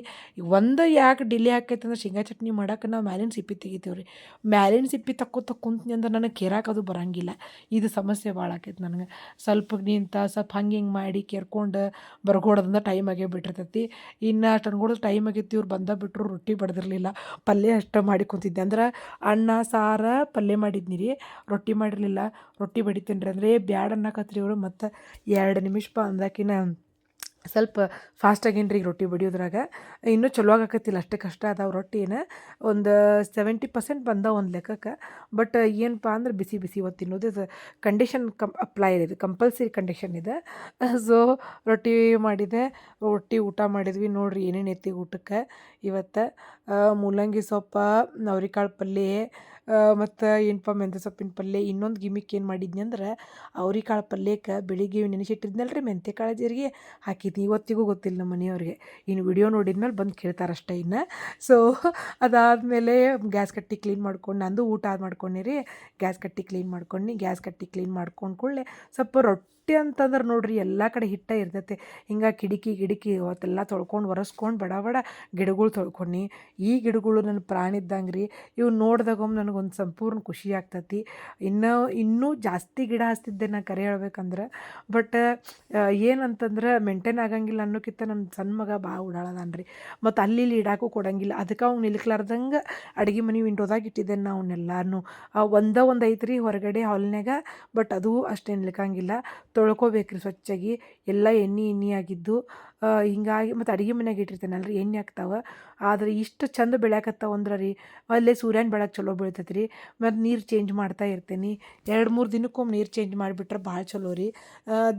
ಒಂದು ಯಾಕೆ ಡಿಲೇ ಆಕೈತೆ ಅಂದ್ರೆ ಶೇಂಗಾ ಚಟ್ನಿ ಮಾಡಕ್ಕೆ ನಾವು ಮ್ಯಾಲಿನ ಸಿಪ್ಪಿ ತೆಗಿತೀವಿ ರೀ ಮ್ಯಾಲಿನ ಸಿಪ್ಪಿ ತಕ್ಕೋತ ಕುಂತ್ನಿ ಅಂದ್ರೆ ನನಗೆ ಕೇರಾಕ ಅದು ಬರಂಗಿಲ್ಲ. ಇದು ಸಮಸ್ಯೆ ಭಾಳ ಆಕೈತೆ ನನಗೆ. ಸ್ವಲ್ಪ ನಿಂತ ಸ್ವಲ್ಪ ಹಂಗೆ ಹಿಂಗೆ ಮಾಡಿ ಕೇರ್ಕೊಂಡು ಬರ್ಗೋಡೋದಂದ್ರೆ ಟೈಮ್ ಆಗೇ ಬಿಟ್ಟಿರ್ತೈತಿ. ಇನ್ನು ಅಷ್ಟು ಟೈಮ್ ಆಗೈತಿ ಇವ್ರು ಬಂದ ಬಿಟ್ಟರು ರೊಟ್ಟಿ ಬಡ್ದಿರಲಿಲ್ಲ. ಪಲ್ಯ ಅಷ್ಟು ಮಾಡಿ ಕುಂತಿದ್ದೆ. ಅಂದ್ರೆ ಅನ್ನ, ಸಾರ ಪಲ್ಯ ಮಾಡಿದ್ನಿ ರೀ ರೊಟ್ಟಿ ಮಾಡಿರಲಿಲ್ಲ. ರೊಟ್ಟಿ ಬಡಿತೀನಿ ರೀ ಅಂದರೆ ಬ್ಯಾಡ ಅನ್ನಕತ್ರಿ ಇವರು. ಮತ್ತು ಎರಡು ನಿಮಿಷ ಬಾ ಅಂದಾಕಿನ ಸ್ವಲ್ಪ ಫಾಸ್ಟ್ ಆಗೇನ್ರಿ ಈಗ ರೊಟ್ಟಿ ಬಡಿಯೋದ್ರಾಗ? ಇನ್ನೂ ಚಲೋ ಆಗಕತ್ತಿಲ್ಲ ಅಷ್ಟೇ ಕಷ್ಟ ಅದಾವ ರೊಟ್ಟಿನ ಒಂದು ಸೆವೆಂಟಿ ಪರ್ಸೆಂಟ್ ಬಂದಾವ ಒಂದು ಲೆಕ್ಕಕ್ಕೆ. ಬಟ್ ಏನಪ್ಪ ಅಂದ್ರೆ ಬಿಸಿ ಬಿಸಿ ಇವತ್ತು ತಿನ್ನೋದು ಕಂಡೀಷನ್ ಕಂ ಅಪ್ಲೈ ಇದೆ ಕಂಪಲ್ಸರಿ ಕಂಡೀಷನ್ ಇದೆ. ಸೊ ರೊಟ್ಟಿ ಮಾಡಿದೆ, ರೊಟ್ಟಿ ಊಟ ಮಾಡಿದ್ವಿ ನೋಡ್ರಿ ಏನೇನು ಐತಿ ಊಟಕ್ಕೆ. ಇವತ್ತು ಮೂಲಂಗಿ ಸೊಪ್ಪ ನವರಿಕಾಳು ಪಲ್ಯ ಮತ್ತು ಏನಪ್ಪ ಮೆಂತ್ಯ ಸೊಪ್ಪಿನ ಪಲ್ಯ, ಇನ್ನೊಂದು ಗಿಮಿಕ್ ಏನು ಮಾಡಿದ್ನಿ ಅಂದ್ರೆ ಅವ್ರಿಕಾಳು ಪಲ್ಯಕ್ಕೆ ಬೆಳಿಗ್ಗೆ ನೆನೆಸಿಟ್ಟಿದ್ನಲ್ಲ ರೀ ಮೆಂತ್ಯಕಾಳು ಜೀರಿಗೆ ಹಾಕಿದ್ನಿ. ಇವತ್ತಿಗೂ ಗೊತ್ತಿಲ್ಲ ನಮ್ಮ ಮನೆಯವ್ರಿಗೆ. ಇನ್ನು ವಿಡಿಯೋ ನೋಡಿದ್ಮೇಲೆ ಬಂದು ಕೇಳ್ತಾರಷ್ಟೇ ಇನ್ನು. ಸೊ ಅದಾದಮೇಲೆ ಗ್ಯಾಸ್ ಕಟ್ಟಿ ಕ್ಲೀನ್ ಮಾಡ್ಕೊಂಡು, ನಂದು ಊಟ ಮಾಡ್ಕೊಂಡೆ ಮಾಡ್ಕೊಂಡಿರಿ ಗ್ಯಾಸ್ ಕಟ್ಟಿ ಕ್ಲೀನ್ ಮಾಡ್ಕೊಂಡು, ಗ್ಯಾಸ್ ಕಟ್ಟಿ ಕ್ಲೀನ್ ಮಾಡ್ಕೊಂಡು ಕೂಡಲೇ ಸ್ವಲ್ಪ ರೊಟ್ಟಿ ಹಿಟ್ಟೆ ಅಂತಂದ್ರೆ ನೋಡ್ರಿ ಎಲ್ಲ ಕಡೆ ಹಿಟ್ಟೆ ಇರ್ತೈತೆ. ಹಿಂಗೆ ಕಿಡಿಕಿ ಗಿಡಕಿ ಅವತ್ತೆಲ್ಲ ತೊಳ್ಕೊಂಡು ಒರೆಸ್ಕೊಂಡು ಬಡ ಬಡ ಗಿಡಗಳು ತೊಳ್ಕೊಂಡು ಈ ಗಿಡಗಳು ನನ್ನ ಪ್ರಾಣ ಇದ್ದಂಗೆ ರೀ ಇವು ನೋಡ್ದಾಗೊಮ್ಮೆ ನನಗೊಂದು ಸಂಪೂರ್ಣ ಖುಷಿ ಆಗ್ತೈತಿ. ಇನ್ನೂ ಇನ್ನೂ ಜಾಸ್ತಿ ಗಿಡ ಹಚ್ತಿದ್ದೆ ನಾನು ಕರೆ ಹೇಳ್ಬೇಕಂದ್ರೆ. ಬಟ್ ಏನಂತಂದ್ರೆ ಮೇಂಟೈನ್ ಆಗಂಗಿಲ್ಲ ಅನ್ನೋಕ್ಕಿಂತ ನನ್ನ ಸಣ್ಣ ಮಗ ಭಾಳ ಓಡಾಳದಾನ ರೀ ಮತ್ತು ಅಲ್ಲಿ ಇಲ್ಲಿ ಇಡಾಕು ಕೊಡಂಗಿಲ್ಲ. ಅದಕ್ಕೆ ಅವ್ನು ನಿಲ್ಕ್ಲಾರ್ದಂಗೆ ಅಡುಗೆ ಮನೆ ವಿಂಡೋದಾಗ ಇಟ್ಟಿದ್ದೇನೆ ನಾವು ಅವನ್ನೆಲ್ಲನೂ ಒಂದೇ ಒಂದು ಐತ್ರಿ ಹೊರಗಡೆ ಹಾಲ್ನಾಗ ಬಟ್ ಅದು ಅಷ್ಟೇನು ನಿಲ್ಕಂಗಿಲ್ಲ. ತೊಳ್ಕೊಬೇಕ್ರಿ ಸ್ವಚ್ಛಾಗಿ. ಎಲ್ಲ ಎಣ್ಣೆ ಎಣ್ಣೆ ಆಗಿದ್ದು ಹಿಂಗಾಗಿ ಮತ್ತು ಅಡುಗೆ ಮನ್ಯಾಗ ಇಟ್ಟಿರ್ತೇನಲ್ಲ ರೀ ಎಣ್ಣೆ ಆಗ್ತಾವೆ ಆದರೆ ಇಷ್ಟು ಚಂದ ಬೆಳ್ಯಾಕತ್ತಾವ ಅಂದ್ರೆ ರೀ ಅಲ್ಲೇ ಸೂರ್ಯನ ಬೆಳಕು ಚಲೋ ಬೀಳ್ತೈತೆ ರೀ ಮತ್ತು ನೀರು ಚೇಂಜ್ ಮಾಡ್ತಾ ಇರ್ತೀನಿ. ಎರಡು ಮೂರು ದಿನಕ್ಕೊಮ್ಮೆ ನೀರು ಚೇಂಜ್ ಮಾಡಿಬಿಟ್ರೆ ಭಾಳ ಚಲೋ ರೀ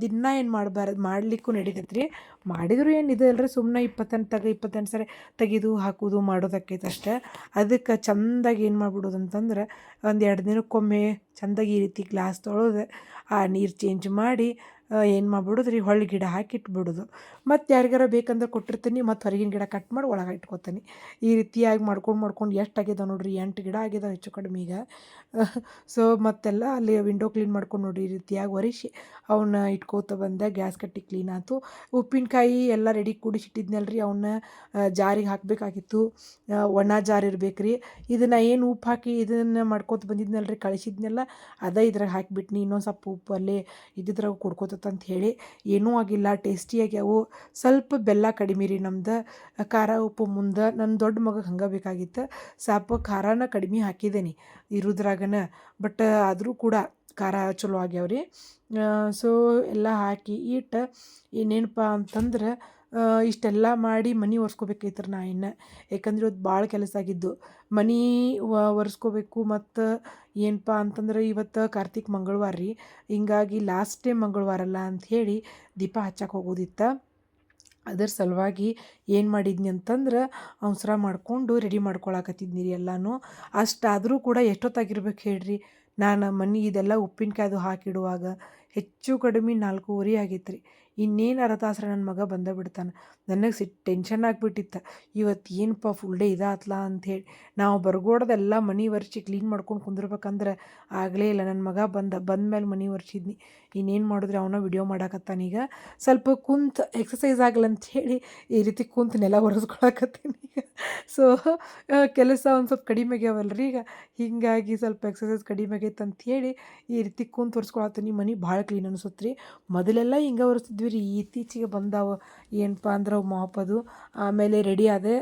ದಿನ ಏನು ಮಾಡಬಾರ್ದು ಮಾಡಲಿಕ್ಕೂ ನಡೀತೈತೆ ರೀ ಮಾಡಿದರೂ ಏನು ಇದು ಸುಮ್ಮನೆ ಇಪ್ಪತ್ತೆಂಟು ತಗ, ಇಪ್ಪತ್ತೆಂಟು ಸರಿ ತೆಗೆದು, ಹಾಕೋದು, ಮಾಡೋದಕ್ಕೈತೆ ಅಷ್ಟೇ. ಅದಕ್ಕೆ ಚಂದಾಗಿ ಏನು ಮಾಡಿಬಿಡೋದು ಅಂತಂದ್ರೆ, ಒಂದು ಎರಡು ದಿನಕ್ಕೊಮ್ಮೆ ಚಂದಾಗಿ ಈ ರೀತಿ ಗ್ಲಾಸ್ ತೊಳೆದು ಆ ನೀರು ಚೇಂಜ್ ಮಾಡಿ ಏನು ಮಾಡಿಬಿಡೋದು ರೀ ಹೊಳ್ಳಿ ಗಿಡ ಹಾಕಿ ಇಟ್ಬಿಡೋದು ಮತ್ತು ಯಾರಿಗಾರ ಬೇಕಂದ್ರೆ ಕೊಟ್ಟಿರ್ತೀನಿ, ಮತ್ತು ಹೊರಗಿನ ಗಿಡ ಕಟ್ ಮಾಡಿ ಒಳಗೆ ಇಟ್ಕೊತೀನಿ. ಈ ರೀತಿಯಾಗಿ ಮಾಡ್ಕೊಂಡು ಮಾಡ್ಕೊಂಡು ಎಷ್ಟು ಆಗ್ಯದ ನೋಡಿರಿ? ಎಂಟು ಗಿಡ ಆಗ್ಯದ ಹೆಚ್ಚು ಕಡಿಮೆ ಈಗ. ಸೊ ಮತ್ತೆಲ್ಲ ಅಲ್ಲಿ ವಿಂಡೋ ಕ್ಲೀನ್ ಮಾಡ್ಕೊಂಡು ನೋಡಿ ಈ ರೀತಿಯಾಗಿ ಒರೆಸಿ ಅವನ್ನ ಇಟ್ಕೋತ ಬಂದೆ ಗ್ಯಾಸ್ ಕಟ್ಟಿ ಕ್ಲೀನ್ ಆಯಿತು ಉಪ್ಪಿನಕಾಯಿ ಎಲ್ಲ ರೆಡಿ ಕೂಡಿಸಿಟ್ಟಿದ್ನಲ್ಲ ರೀ ಅವನ್ನ ಜಾರಿಗೆ ಹಾಕಬೇಕಾಗಿತ್ತು. ಒಣ ಜಾರ್ ಇರ್ಬೇಕು ರೀ ಇದನ್ನು ಏನು ಉಪ್ಪು ಹಾಕಿ ಇದನ್ನು ಮಾಡ್ಕೋತ ರೀ ಕಳಿಸಿದ್ನೆಲ್ಲ, ಅದೇ ಇದ್ರಾಗ ಹಾಕಿಬಿಟ್ನಿ. ಇನ್ನೊಂದು ಸ್ವಲ್ಪ ಉಪ್ಪು ಅಲ್ಲೇ ಇದ್ದಿದ್ರಾಗ ಕುಡ್ಕೋತೈತೆ ಅಂತ ಹೇಳಿ ಏನೂ ಆಗಿಲ್ಲ ಟೇಸ್ಟಿಯಾಗ್ಯಾವು ಸ್ವಲ್ಪ ಬೆಲ್ಲ ಕಡಿಮೆ ರೀ ನಮ್ದು. ಖಾರ ಉಪ್ಪು ಮುಂದೆ ನನ್ನ ದೊಡ್ಡ ಮಗ ಹಂಗೆ ಬೇಕಾಗಿತ್ತು. ಸ್ವಲ್ಪ ಖಾರನ ಕಡಿಮೆ ಹಾಕಿದ್ದೇನೆ ಇರೋದ್ರಾಗನ. ಬಟ್ ಆದರೂ ಕೂಡ ಖಾರ ಚಲೋ ಆಗ್ಯಾವ ರೀ ಸೊ ಎಲ್ಲ ಹಾಕಿ ಇಟ್ಟು ಇನ್ನೇನಪ್ಪ ಅಂತಂದ್ರೆ ಇಷ್ಟೆಲ್ಲ ಮಾಡಿ ಮನೆ ಒರೆಸ್ಕೋಬೇಕೈತೆ ರೀ ನಾ ಇನ್ನು. ಯಾಕಂದ್ರೆ ಇವತ್ತು ಭಾಳ ಕೆಲಸ ಆಗಿದ್ದು. ಮನೆ ಒರೆಸ್ಕೋಬೇಕು ಮತ್ತು ಏನಪ್ಪ ಅಂತಂದ್ರೆ ಇವತ್ತು ಕಾರ್ತಿಕ್ ಮಂಗಳವಾರ ರೀ. ಹಿಂಗಾಗಿ ಲಾಸ್ಟ್ ಡೇ ಮಂಗಳವಾರಲ್ಲ ಅಂಥೇಳಿ ದೀಪ ಹಚ್ಚಕ್ಕೆ ಹೋಗೋದಿತ್ತು. ಅದರ ಸಲುವಾಗಿ ಏನು ಮಾಡಿದ್ನಿ ಅಂತಂದ್ರೆ ಅವಸರ ಮಾಡಿಕೊಂಡು ರೆಡಿ ಮಾಡ್ಕೊಳಕತ್ತಿದ್ನಿ ರೀ ಎಲ್ಲನೂ. ಅಷ್ಟಾದರೂ ಕೂಡ ಎಷ್ಟೊತ್ತಾಗಿರ್ಬೇಕು ಹೇಳ್ರಿ. ನಾನು ಮನೆ ಇದೆಲ್ಲ ಉಪ್ಪಿನಕಾಯ್ದು ಹಾಕಿಡುವಾಗ ಹೆಚ್ಚು ಕಡಿಮೆ ನಾಲ್ಕೂವರೆ ಆಗೈತೆ ರೀ ಇನ್ನೇನು ಅರ್ಧ ತಾಸ್ರ ನನ್ನ ಮಗ ಬಂದ ಬಿಡ್ತಾನೆ ನನಗೆ ಸಿಟ್ ಟೆನ್ಷನ್ ಆಗಿಬಿಟ್ಟಿತ್ತು. ಇವತ್ತು ಏನಪ್ಪ ಫುಲ್ ಡೇ ಇದಾತ್ಲಾ ಅಂಥೇಳಿ ನಾವು ಬರ್ಗೋಡ್ದೆಲ್ಲ ಮನೆ ಒರೆಸಿ ಕ್ಲೀನ್ ಮಾಡ್ಕೊಂಡು ಕುಂದಿರ್ಬೇಕಂದ್ರೆ ಆಗಲೇ ಇಲ್ಲ. ನನ್ನ ಮಗ ಬಂದ ಬಂದ ಮೇಲೆ ಮನೆ ಒರೆಸಿದ್ನಿ ಇನ್ನೇನು ಮಾಡಿದ್ರೆ? ಅವನ ವಿಡಿಯೋ ಮಾಡಾಕತ್ತಾನೀಗ ಸ್ವಲ್ಪ ಕುಂತು ಎಕ್ಸಸೈಸ್ ಆಗಲ್ಲ ಹೇಳಿ ಈ ರೀತಿ ಕುಂತು ನೆಲ ಒರೆಸ್ಕೊಳಕತ್ತೀನಿ ಸೊ ಕೆಲಸ ಒಂದು ಸ್ವಲ್ಪ ಕಡಿಮೆ ಆಗ್ಯಾವಲ್ಲ ರೀ ಈಗ. ಹೀಗಾಗಿ ಸ್ವಲ್ಪ ಎಕ್ಸಸೈಸ್ ಕಡಿಮೆ ಆಗೈತೆ ಹೇಳಿ ಈ ರೀತಿ ಕುಂತು ಒರೆಸ್ಕೊಳತ್ತೀನಿ. ಮನೆ ಭಾಳ ಕ್ಲೀನ್ ಅನಿಸುತ್ತೆ ರೀ ಮೊದಲೆಲ್ಲ ಹಿಂಗೆ ಒರೆಸ್ತಿದ್ವಿ. ರೀ, ಇತ್ತೀಚೆಗೆ ಬಂದವು ಏನಪ್ಪ ಅಂದ್ರೆ ಅವು ಮಾಪದು ಆಮೇಲೆ ರೆಡಿ ಆದೆ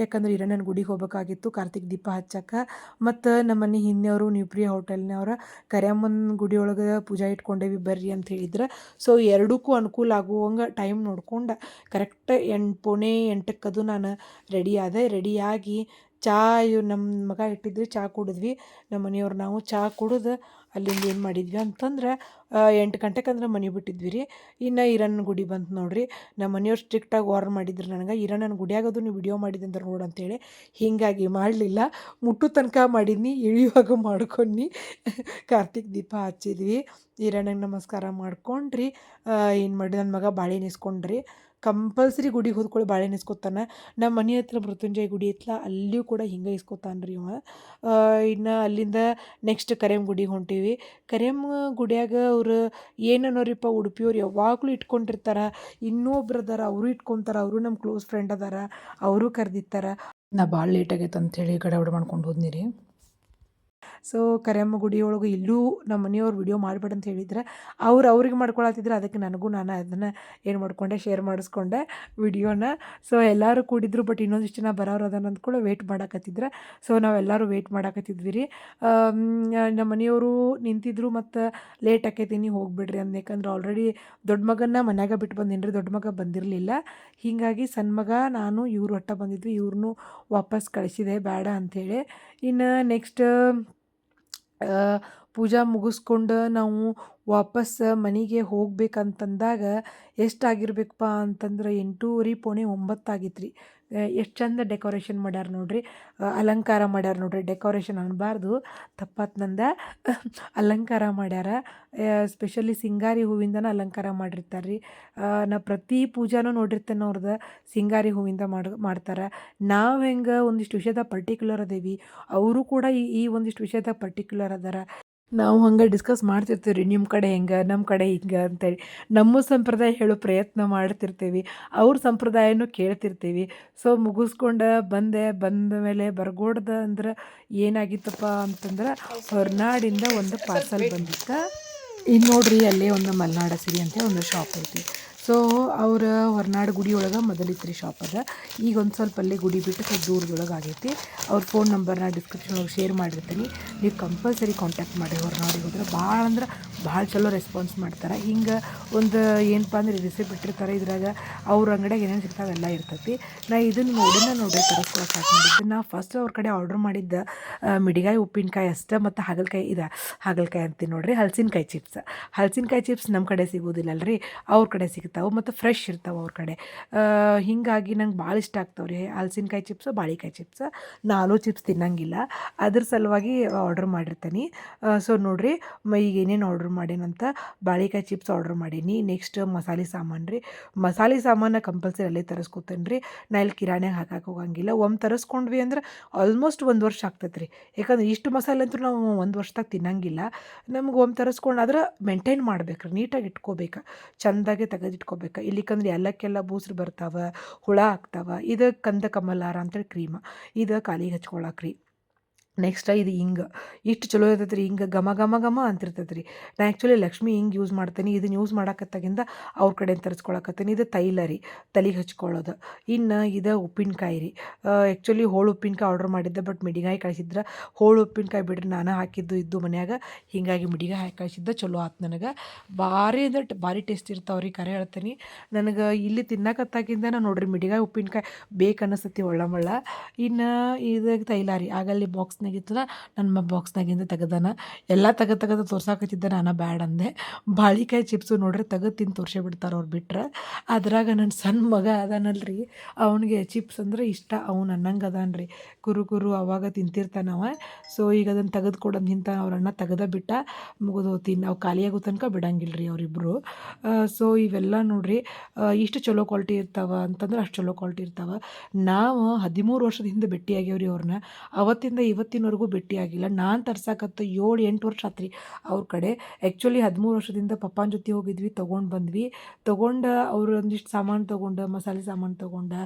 ಯಾಕಂದ್ರೆ ಹಿರಣ್ಣನ ಗುಡಿಗೆ ಹೋಗ್ಬೇಕಾಗಿತ್ತು ಕಾರ್ತಿಕ್ ದೀಪ ಹಚ್ಚಕ್ಕೆ ಮತ್ತು ನಮ್ಮನೆ ಹಿಂದಿನವರು ನ್ಯೂಪ್ರಿಯ ಹೋಟೆಲ್ನವ್ರು ಕರಿಯಮ್ಮನ ಗುಡಿ ಒಳಗೆ ಪೂಜಾ ಇಟ್ಕೊಂಡೇವಿ ಬರ್ರಿ ಅಂತ ಹೇಳಿದ್ರೆ. ಸೊ ಎರಡಕ್ಕೂ ಅನುಕೂಲ ಆಗುವಂಗೆ ಟೈಮ್ ನೋಡ್ಕೊಂಡು ಕರೆಕ್ಟ್ ಎಂಟು, ಪೋಣೆ ಎಂಟಕ್ಕದು ನಾನು ರೆಡಿ ಆದೆ. ರೆಡಿಯಾಗಿ ಚಾ ಇವ್ ನಮ್ಮ ಮಗ ಇಟ್ಟಿದ್ವಿ ಚಾ ಕುಡಿದ್ವಿ. ನಮ್ಮ ಮನೆಯವ್ರು ನಾವು ಚಾ ಕುಡಿದು. ಅಲ್ಲಿಂದ ಏನು ಮಾಡಿದ್ವಿ ಅಂತಂದ್ರೆ ಎಂಟು ಗಂಟೆಗೆ ಅಂದ್ರೆ ಮನೆ ಬಿಟ್ಟಿದ್ವಿ ರೀ. ಇನ್ನು ಈರಣ್ಣನ ಗುಡಿ ಬಂತು ನೋಡಿರಿ. ನಮ್ಮ ಮನೆಯವ್ರು ಸ್ಟ್ರಿಕ್ಟಾಗಿ ವಾರ್ನ್ ಮಾಡಿದ್ರು ನನಗೆ, ಈರಣ್ಣನ ಗುಡಿಯಾಗದು ನೀವು ವಿಡಿಯೋ ಮಾಡಿದಂದ್ರೆ ನೋಡು ಅಂತೇಳಿ. ಹೀಗಾಗಿ ಮಾಡಲಿಲ್ಲ. ಮುಟ್ಟು ತನಕ ಮಾಡಿದ್ನಿ, ಇಳಿಯುವಾಗ ಮಾಡ್ಕೊಂಡು ಕಾರ್ತಿಕ್ ದೀಪ ಹಚ್ಚಿದ್ವಿ. ಈರಣ್ಣಗೆ ನಮಸ್ಕಾರ ಮಾಡ್ಕೊಂಡ್ರಿ. ಏನು ಮಾಡಿ ನನ್ನ ಮಗ ಬಾಳೆ ಇಸ್ಕೊಂಡ್ರಿ ಕಂಪಲ್ಸರಿ ಗುಡಿಗೆ ಹೋದ್ಕೊಳ್ಳಿ ಬಾಳೆಹಣ್ಣು ಇಸ್ಕೊತಾನೆ ನಮ್ಮ ಮನೆ ಹತ್ರ ಮೃತ್ಯುಂಜಯ ಗುಡಿ ಐತ್ಲ ಅಲ್ಲಿಯೂ ಕೂಡ ಹಿಂಗೆ ಇಸ್ಕೊತಾನೆ ರೀ ಇವ. ಇನ್ನು ಅಲ್ಲಿಂದ ನೆಕ್ಸ್ಟ್ ಕರೆಮ್ ಗುಡಿಗೆ ಹೊಂಟೀವಿ. ಕರೆಮ್ ಗುಡಿಯಾಗ ಅವರು ಏನನ್ನೋರಿಪ್ಪ ಉಡುಪಿಯವ್ರು ಯಾವಾಗಲೂ ಇಟ್ಕೊಂಡಿರ್ತಾರೆ. ಇನ್ನೊಬ್ರು ಅದಾರ, ಅವರು ಇಟ್ಕೊತಾರೆ, ಅವರು ನಮ್ಮ ಕ್ಲೋಸ್ ಫ್ರೆಂಡ್ ಅದಾರ, ಅವರು ಕರೆದಿರ್ತಾರೆ. ನಾ ಭಾಳ ಲೇಟ್ ಆಗೈತೆ ಹೇಳಿ ಗಡಬಡ ಮಾಡ್ಕೊಂಡು ಹೋದ್ನಿ ರೀ. ಸೊ ಕರಿಯಮ್ಮ ಗುಡಿಯೊಳಗೆ ಇಲ್ಲೂ ನಮ್ಮ ಮನೆಯವ್ರು ವಿಡಿಯೋ ಮಾಡಬೇಡ ಅಂತ ಹೇಳಿದ್ರೆ, ಅವ್ರು ಅವ್ರಿಗೆ ಮಾಡ್ಕೊಳತ್ತಿದ್ರು ಅದಕ್ಕೆ ನನಗೂ ನಾನು ಅದನ್ನು ಏನು ಮಾಡಿಕೊಂಡೆ ಶೇರ್ ಮಾಡಿಸ್ಕೊಂಡೆ ವಿಡಿಯೋನ ಸೊ ಎಲ್ಲರೂ ಕೂಡಿದ್ರು ಬಟ್ ಇನ್ನೊಂದಿಷ್ಟು ಜನ ಬರೋರು ಅದನ್ನು ಅಂದ್ಕೊಳ್ಳೋ ವೆಯ್ಟ್ ಮಾಡಾಕತ್ತಿದ್ರೆ. ಸೊ ನಾವೆಲ್ಲರೂ ವೆಯ್ಟ್ ಮಾಡಾಕತ್ತಿದ್ವಿ ರೀ ನಮ್ಮ ಮನೆಯವರು ನಿಂತಿದ್ರು ಮತ್ತು ಲೇಟ್ ಆಕೈತಿ ನೀವು ಹೋಗ್ಬಿಡ್ರಿ ಅಂದ, ಯಾಕಂದ್ರೆ ಆಲ್ರೆಡಿ ದೊಡ್ಡ ಮಗನ್ನ ಮನ್ಯಾಗ ಬಿಟ್ಟು ಬಂದೀನಿ ರೀ ದೊಡ್ಡ ಮಗ ಬಂದಿರಲಿಲ್ಲ. ಹೀಗಾಗಿ ಸಣ್ಣ ಮಗ, ನಾನು, ಇವ್ರ ಹೊಟ್ಟೆ ಬಂದಿದ್ವಿ ಇವ್ರನ್ನೂ ವಾಪಸ್ ಕಳಿಸಿದೆ, ಬೇಡ ಅಂಥೇಳಿ ಇನ್ನು ನೆಕ್ಸ್ಟ್ ಪೂಜಾ ಮುಗಿಸ್ಕೊಂಡು ನಾವು ವಾಪಸ್ ಮನೆಗೆ ಹೋಗ್ಬೇಕಂತಂದಾಗ ಎಷ್ಟಾಗಿರ್ಬೇಕಪ್ಪ ಅಂತಂದ್ರೆ ಎಂಟೂವರೆ ಪೋಣೆ ಒಂಬತ್ತು ಆಗೈತೆ ರೀ ಎಷ್ಟು ಚಂದ ಡೆಕೋರೇಷನ್ ಮಾಡ್ಯಾರ ನೋಡ್ರಿ. ಅಲಂಕಾರ ಮಾಡ್ಯಾರ ನೋಡ್ರಿ. ಡೆಕೋರೇಷನ್ ಅನ್ನಬಾರ್ದು ತಪ್ಪಾತು ನಂದು. ಅಲಂಕಾರ ಮಾಡ್ಯಾರ. ಸ್ಪೆಷಲಿ ಸಿಂಗಾರಿ ಹೂವಿಂದನ ಅಲಂಕಾರ ಮಾಡಿರ್ತಾರೆ ರೀ ನಾ ಪ್ರತಿ ಪೂಜಾನೂ ನೋಡಿರ್ತೇನೆ ಅವ್ರದ್ದು ಸಿಂಗಾರಿ ಹೂವಿಂದ ಮಾಡಿ, ಮಾಡ್ತಾರೆ. ನಾವು ಹೆಂಗೆ ಒಂದಿಷ್ಟು ವಿಷಯದಾಗ ಪರ್ಟಿಕ್ಯುಲರ್ ಅದೇವಿ. ಅವರು ಕೂಡ ಈ ಈ ಒಂದಿಷ್ಟು ವಿಷಯದಾಗ ಪರ್ಟಿಕ್ಯುಲರ್ ಅದಾರ. ನಾವು ಹಂಗೆ ಡಿಸ್ಕಸ್ ಮಾಡ್ತಿರ್ತೀವಿ ರೀ ನಿಮ್ಮ ಕಡೆ ಹೆಂಗೆ ನಮ್ಮ ಕಡೆ ಹಿಂಗೆ ಅಂತೇಳಿ. ನಮ್ಮ ಸಂಪ್ರದಾಯ ಹೇಳೋ ಪ್ರಯತ್ನ ಮಾಡ್ತಿರ್ತೀವಿ, ಅವ್ರ ಸಂಪ್ರದಾಯನೂ ಕೇಳ್ತಿರ್ತೀವಿ. ಸೊ ಮುಗಿಸ್ಕೊಂಡು ಬಂದೆ, ಬಂದ ಮೇಲೆ ಬರ್ಗೋಡ್ದ ಅಂದ್ರೆ ಏನಾಗಿತ್ತಪ್ಪ ಅಂತಂದ್ರೆ ಹೊರನಾಡಿಂದ ಒಂದು ಪಾರ್ಸಲ್ ಬಂದಿತ್ತು. ಇನ್ನು ನೋಡ್ರಿ ಅಲ್ಲೇ ಒಂದು ಮಲ್ನಾಡ ಸಿರಿ ಅಂತ ಒಂದು ಶಾಪ್ ಐತಿ. ಸೊ ಅವ್ರ ಹೊರನಾಡು ಗುಡಿ ಒಳಗೆ ಶಾಪ್ ಅದ. ಈಗ ಒಂದು ಸ್ವಲ್ಪ ಅಲ್ಲೇ ಗುಡಿ ಬಿಟ್ಟು ಸ್ವಲ್ಪ ದೂರದೊಳಗೆ ಆಗೈತಿ. ಅವ್ರ ಫೋನ್ ನಂಬರ್ನ ಡಿಸ್ಕ್ರಿಪ್ಷನ್ ಒಳಗೆ ಶೇರ್ ಮಾಡಿರ್ತೀನಿ. ನೀವು ಕಂಪಲ್ಸರಿ ಕಾಂಟ್ಯಾಕ್ಟ್ ಮಾಡಿ ಹೊರನಾಡಿಗೆ ಹೋದ್ರೆ. ಭಾಳ ಅಂದ್ರೆ ಭಾಳ ಚಲೋ ರೆಸ್ಪಾನ್ಸ್ ಮಾಡ್ತಾರೆ. ಹಿಂಗೆ ಒಂದು ಏನಪ್ಪ ಅಂದ್ರೆ ರೆಸಿಪಿ ಇಟ್ಟಿರ್ತಾರೆ ಇದ್ರಾಗ, ಅವ್ರ ಅಂಗಡಿಯಾಗ ಏನೇನು ಸಿಗ್ತಾವೆ ಎಲ್ಲ ಇರ್ತೈತಿ. ನಾ ಇದನ್ನು ನೋಡಿನ ನೋಡಿ ತರಿಸ್ಕೊಳಕ್ಕೆ ಸ್ಟಾರ್ಟ್ ಮಾಡಿದ್ದೆ. ನಾ ಫಸ್ಟ್ ಅವ್ರ ಕಡೆ ಆರ್ಡ್ರ್ ಮಾಡಿದ್ದ ಮಿಡಿಗಾಯಿ, ಉಪ್ಪಿನಕಾಯಿ ಅಷ್ಟೇ ಮತ್ತು ಹಾಗಲಕಾಯಿ ಇದೆ, ಹಾಗಲಕಾಯಿ ಅಂತೀನಿ ನೋಡ್ರಿ. ಹಲಸಿನಕಾಯಿ ಚಿಪ್ಸ್ ಹಲಸಿನಕಾಯಿ ಚಿಪ್ಸ್ ನಮ್ಮ ಕಡೆ ಸಿಗೋದಿಲ್ಲ ಅಲ್ರಿ ಅವ್ರ ಕಡೆ ಸಿಗ್ತಾವೆ ಮತ್ತು ಫ್ರೆಶ್ ಇರ್ತಾವೆ ಅವ್ರ ಕಡೆ. ಹೀಗಾಗಿ ನಂಗೆ ಭಾಳ ಇಷ್ಟ ಆಗ್ತಾವೆ ರೀ ಹಲಸಿನಕಾಯಿ ಚಿಪ್ಸ್ ಬಾಳಿಕಾಯಿ ಚಿಪ್ಸ್ ನಾನು ಚಿಪ್ಸ್ ತಿನ್ನಂಗಿಲ್ಲ. ಅದ್ರ ಸಲುವಾಗಿ ಆರ್ಡ್ರ್ ಮಾಡಿರ್ತೀನಿ. ಸೊ ನೋಡಿರಿ ಈಗ ಏನೇನು ಆರ್ಡ್ರ್ ಮಾಡೇನಂತ ಬಾಳಿಕಾಯಿ ಚಿಪ್ಸ್ ಆರ್ಡ್ರ್ ಮಾಡೀನಿ. ನೆಕ್ಸ್ಟ್ ಮಸಾಲೆ ಸಾಮಾನು ರೀ. ಮಸಾಲೆ ಸಾಮಾನು ಕಂಪಲ್ಸರಿ ಅಲ್ಲೇ ತರಿಸ್ಕೊತೇನೆ ರೀ. ನಾ ಇಲ್ಲಿ ಕಿರಾಣ್ಯಾಗ ಹಾಕಕ್ಕೆ ಹೋಗಂಗಿಲ್ಲ. ಒಮ್ಮೆ ತರಿಸ್ಕೊಂಡ್ವಿ ಅಂದ್ರೆ ಆಲ್ಮೋಸ್ಟ್ ಒಂದು ವರ್ಷ ಆಗ್ತೈತೆ ರೀ ಯಾಕಂದ್ರೆ ಇಷ್ಟು ಮಸಾಲೆ ಅಂತೂ ನಾವು ಒಂದು ವರ್ಷದಾಗ ತಿನ್ನಂಗಿಲ್ಲ. ನಮ್ಗೆ ಒಮ್ಮೆ ತರಿಸ್ಕೊಂಡು ಆದ್ರೆ ಮೇಂಟೈನ್ ಮಾಡ್ಬೇಕು ರೀ ನೀಟಾಗಿ ಇಟ್ಕೋಬೇಕು. ಚಂದಾಗೆ ತೆಗೆದು ಇಟ್ಕೋಬೇಕು. ಇಲ್ಲಿಕಂದ್ರೆ ಎಲ್ಲಕ್ಕೆಲ್ಲ ಬೂಸ್ರು ಬರ್ತಾವೆ, ಹುಳ ಆಗ್ತಾವೆ. ಇದು ಕಂದ ಕಮಲಾರ ಅಂತೇಳಿ ಕ್ರೀಮ್. ಇದು ಕಾಲಿಗೆ ಹಚ್ಕೊಳಕ್ಕೆ ನೆಕ್ಸ್ಟ್ ಇದು ಹಿಂಗೆ. ಇಷ್ಟು ಚಲೋ ಇರ್ತೈತೆ ರೀ ಹಿಂಗೆ ಘಮ ಘಮ ಘಮ ಅಂತಿರ್ತೈತೆ ರೀ ನಾ ಆ್ಯಕ್ಚುಲಿ ಲಕ್ಷ್ಮಿ ಹಿಂಗೆ ಯೂಸ್ ಮಾಡ್ತೀನಿ ಇದನ್ನು ಯೂಸ್ ಮಾಡಾಕತ್ತಾಗಿಂದ ಅವ್ರ ಕಡೆ ತರಿಸ್ಕೊಳಕತ್ತೀನಿ. ಇದು ತೈಲ ರೀ, ತಲೆಗೆ ಹಚ್ಕೊಳ್ಳೋದು. ಇನ್ನು ಇದು ಉಪ್ಪಿನಕಾಯಿ ರೀ. ಆ್ಯಕ್ಚುಲಿ ಹೋಳು ಉಪ್ಪಿನಕಾಯಿ ಆರ್ಡ್ರ್ ಮಾಡಿದ್ದೆ ಬಟ್ ಮಿಡಿಗಾಯಿ ಕಳಿಸಿದ್ರೆ. ಹೋಳು ಉಪ್ಪಿನಕಾಯಿ ಬಿಡ್ರಿ, ನಾನು ಹಾಕಿದ್ದು ಇದ್ದು ಮನ್ಯಾಗ. ಹೀಗಾಗಿ ಮಿಡಿಗಾಯಿ ಹಾಕಿ ಕಳಿಸಿದ್ದೆ, ಚಲೋ ಆತು ನನಗೆ. ಭಾರಿ ದಟ್ ಭಾರಿ ಟೇಸ್ಟ್ ಇರ್ತಾವೆ ರೀ ಕರೆ ಹೇಳ್ತೀನಿ. ನನಗೆ ಇಲ್ಲಿ ತಿನ್ನಕತ್ತಾಗಿಂದ ನಾನು ನೋಡ್ರಿ, ಮಿಡಿಗಾಯಿ ಉಪ್ಪಿನಕಾಯಿ ಬೇಕು ಅನ್ನಿಸ್ತತಿ ಒಳ್ಳಮಳ್ಳ. ಇನ್ನು ಇದು ತೈಲ ರೀ ಆಗಲ್ಲಿ ಬಾಕ್ಸ್ನಾಗ ಇತ್ತದ ನನ್ನ ಬಾಕ್ಸ್ನಾಗಿಂದ ತೆಗ್ದಾನ. ಎಲ್ಲ ತೆಗೆದು ತೆಗೆದು ತೋರ್ಸಾಕತ್ತಿದ್ದೆ ನಾನು ಬ್ಯಾಡ್ ಅಂದೆ. ಬಾಳಿಕಾಯಿ ಚಿಪ್ಸು ನೋಡ್ರಿ ತೆಗೆದು ತಿಂದು ತೋರ್ಸೇ ಬಿಡ್ತಾರೆ ಅವ್ರು ಬಿಟ್ರೆ. ಅದ್ರಾಗ ನನ್ನ ಸಣ್ಣ ಮಗ ಅದಾನಲ್ರಿ. ಅವನಿಗೆ ಚಿಪ್ಸ್ ಅಂದ್ರೆ ಇಷ್ಟ. ಅವ್ನು ಅನ್ನಂಗೆ ಅದಾನ ರೀ ಕುರು ಕುರು ಅವಾಗ ತಿಂತಿರ್ತಾನವ ಸೊ ಈಗ ಅದನ್ನು ತೆಗೆದು ಕೊಡೋದು ನಿಂತ ಅವ್ರ ಅಣ್ಣ ತೆಗೆದ ಬಿಟ್ಟ. ಮುಗಿದು ತಿನ್ನು ಅವು ಖಾಲಿಯಾಗೋ ತನಕ ಬಿಡಂಗಿಲ್ಲ ರೀ ಅವರಿಬ್ಬರು ಸೊ ಇವೆಲ್ಲ ನೋಡ್ರಿ ಇಷ್ಟು ಚಲೋ ಕ್ವಾಲಿಟಿ ಇರ್ತಾವ ಅಂತಂದ್ರೆ ಅಷ್ಟು ಚಲೋ ಕ್ವಾಲಿಟಿ ಇರ್ತಾವ. ನಾವು ಹದಿಮೂರು ವರ್ಷದ ಹಿಂದೆ ಭೇಟಿಯಾಗ್ಯವ್ರಿ ಅವ್ರನ್ನ ಅವತ್ತಿಂದ ಇವತ್ತಿನವರೆಗೂ ಭೇಟಿಯಾಗಿಲ್ಲ ನಾನು ತರ್ಸಾಕತ್ತ ಏಳು, ಎಂಟು ವರ್ಷ ಆತ್ರಿ. ಅವ್ರ ಕಡೆ ಆ್ಯಕ್ಚುಲಿ ಹದಿಮೂರು ವರ್ಷದಿಂದ ಪಪ್ಪಾನ ಜೊತೆ ಹೋಗಿದ್ವಿ, ತೊಗೊಂಡು ಬಂದ್ವಿ. ತೊಗೊಂಡು ಅವ್ರು ಒಂದಿಷ್ಟು ಸಾಮಾನು ತೊಗೊಂಡು, ಮಸಾಲೆ ಸಾಮಾನು ತೊಗೊಂಡು,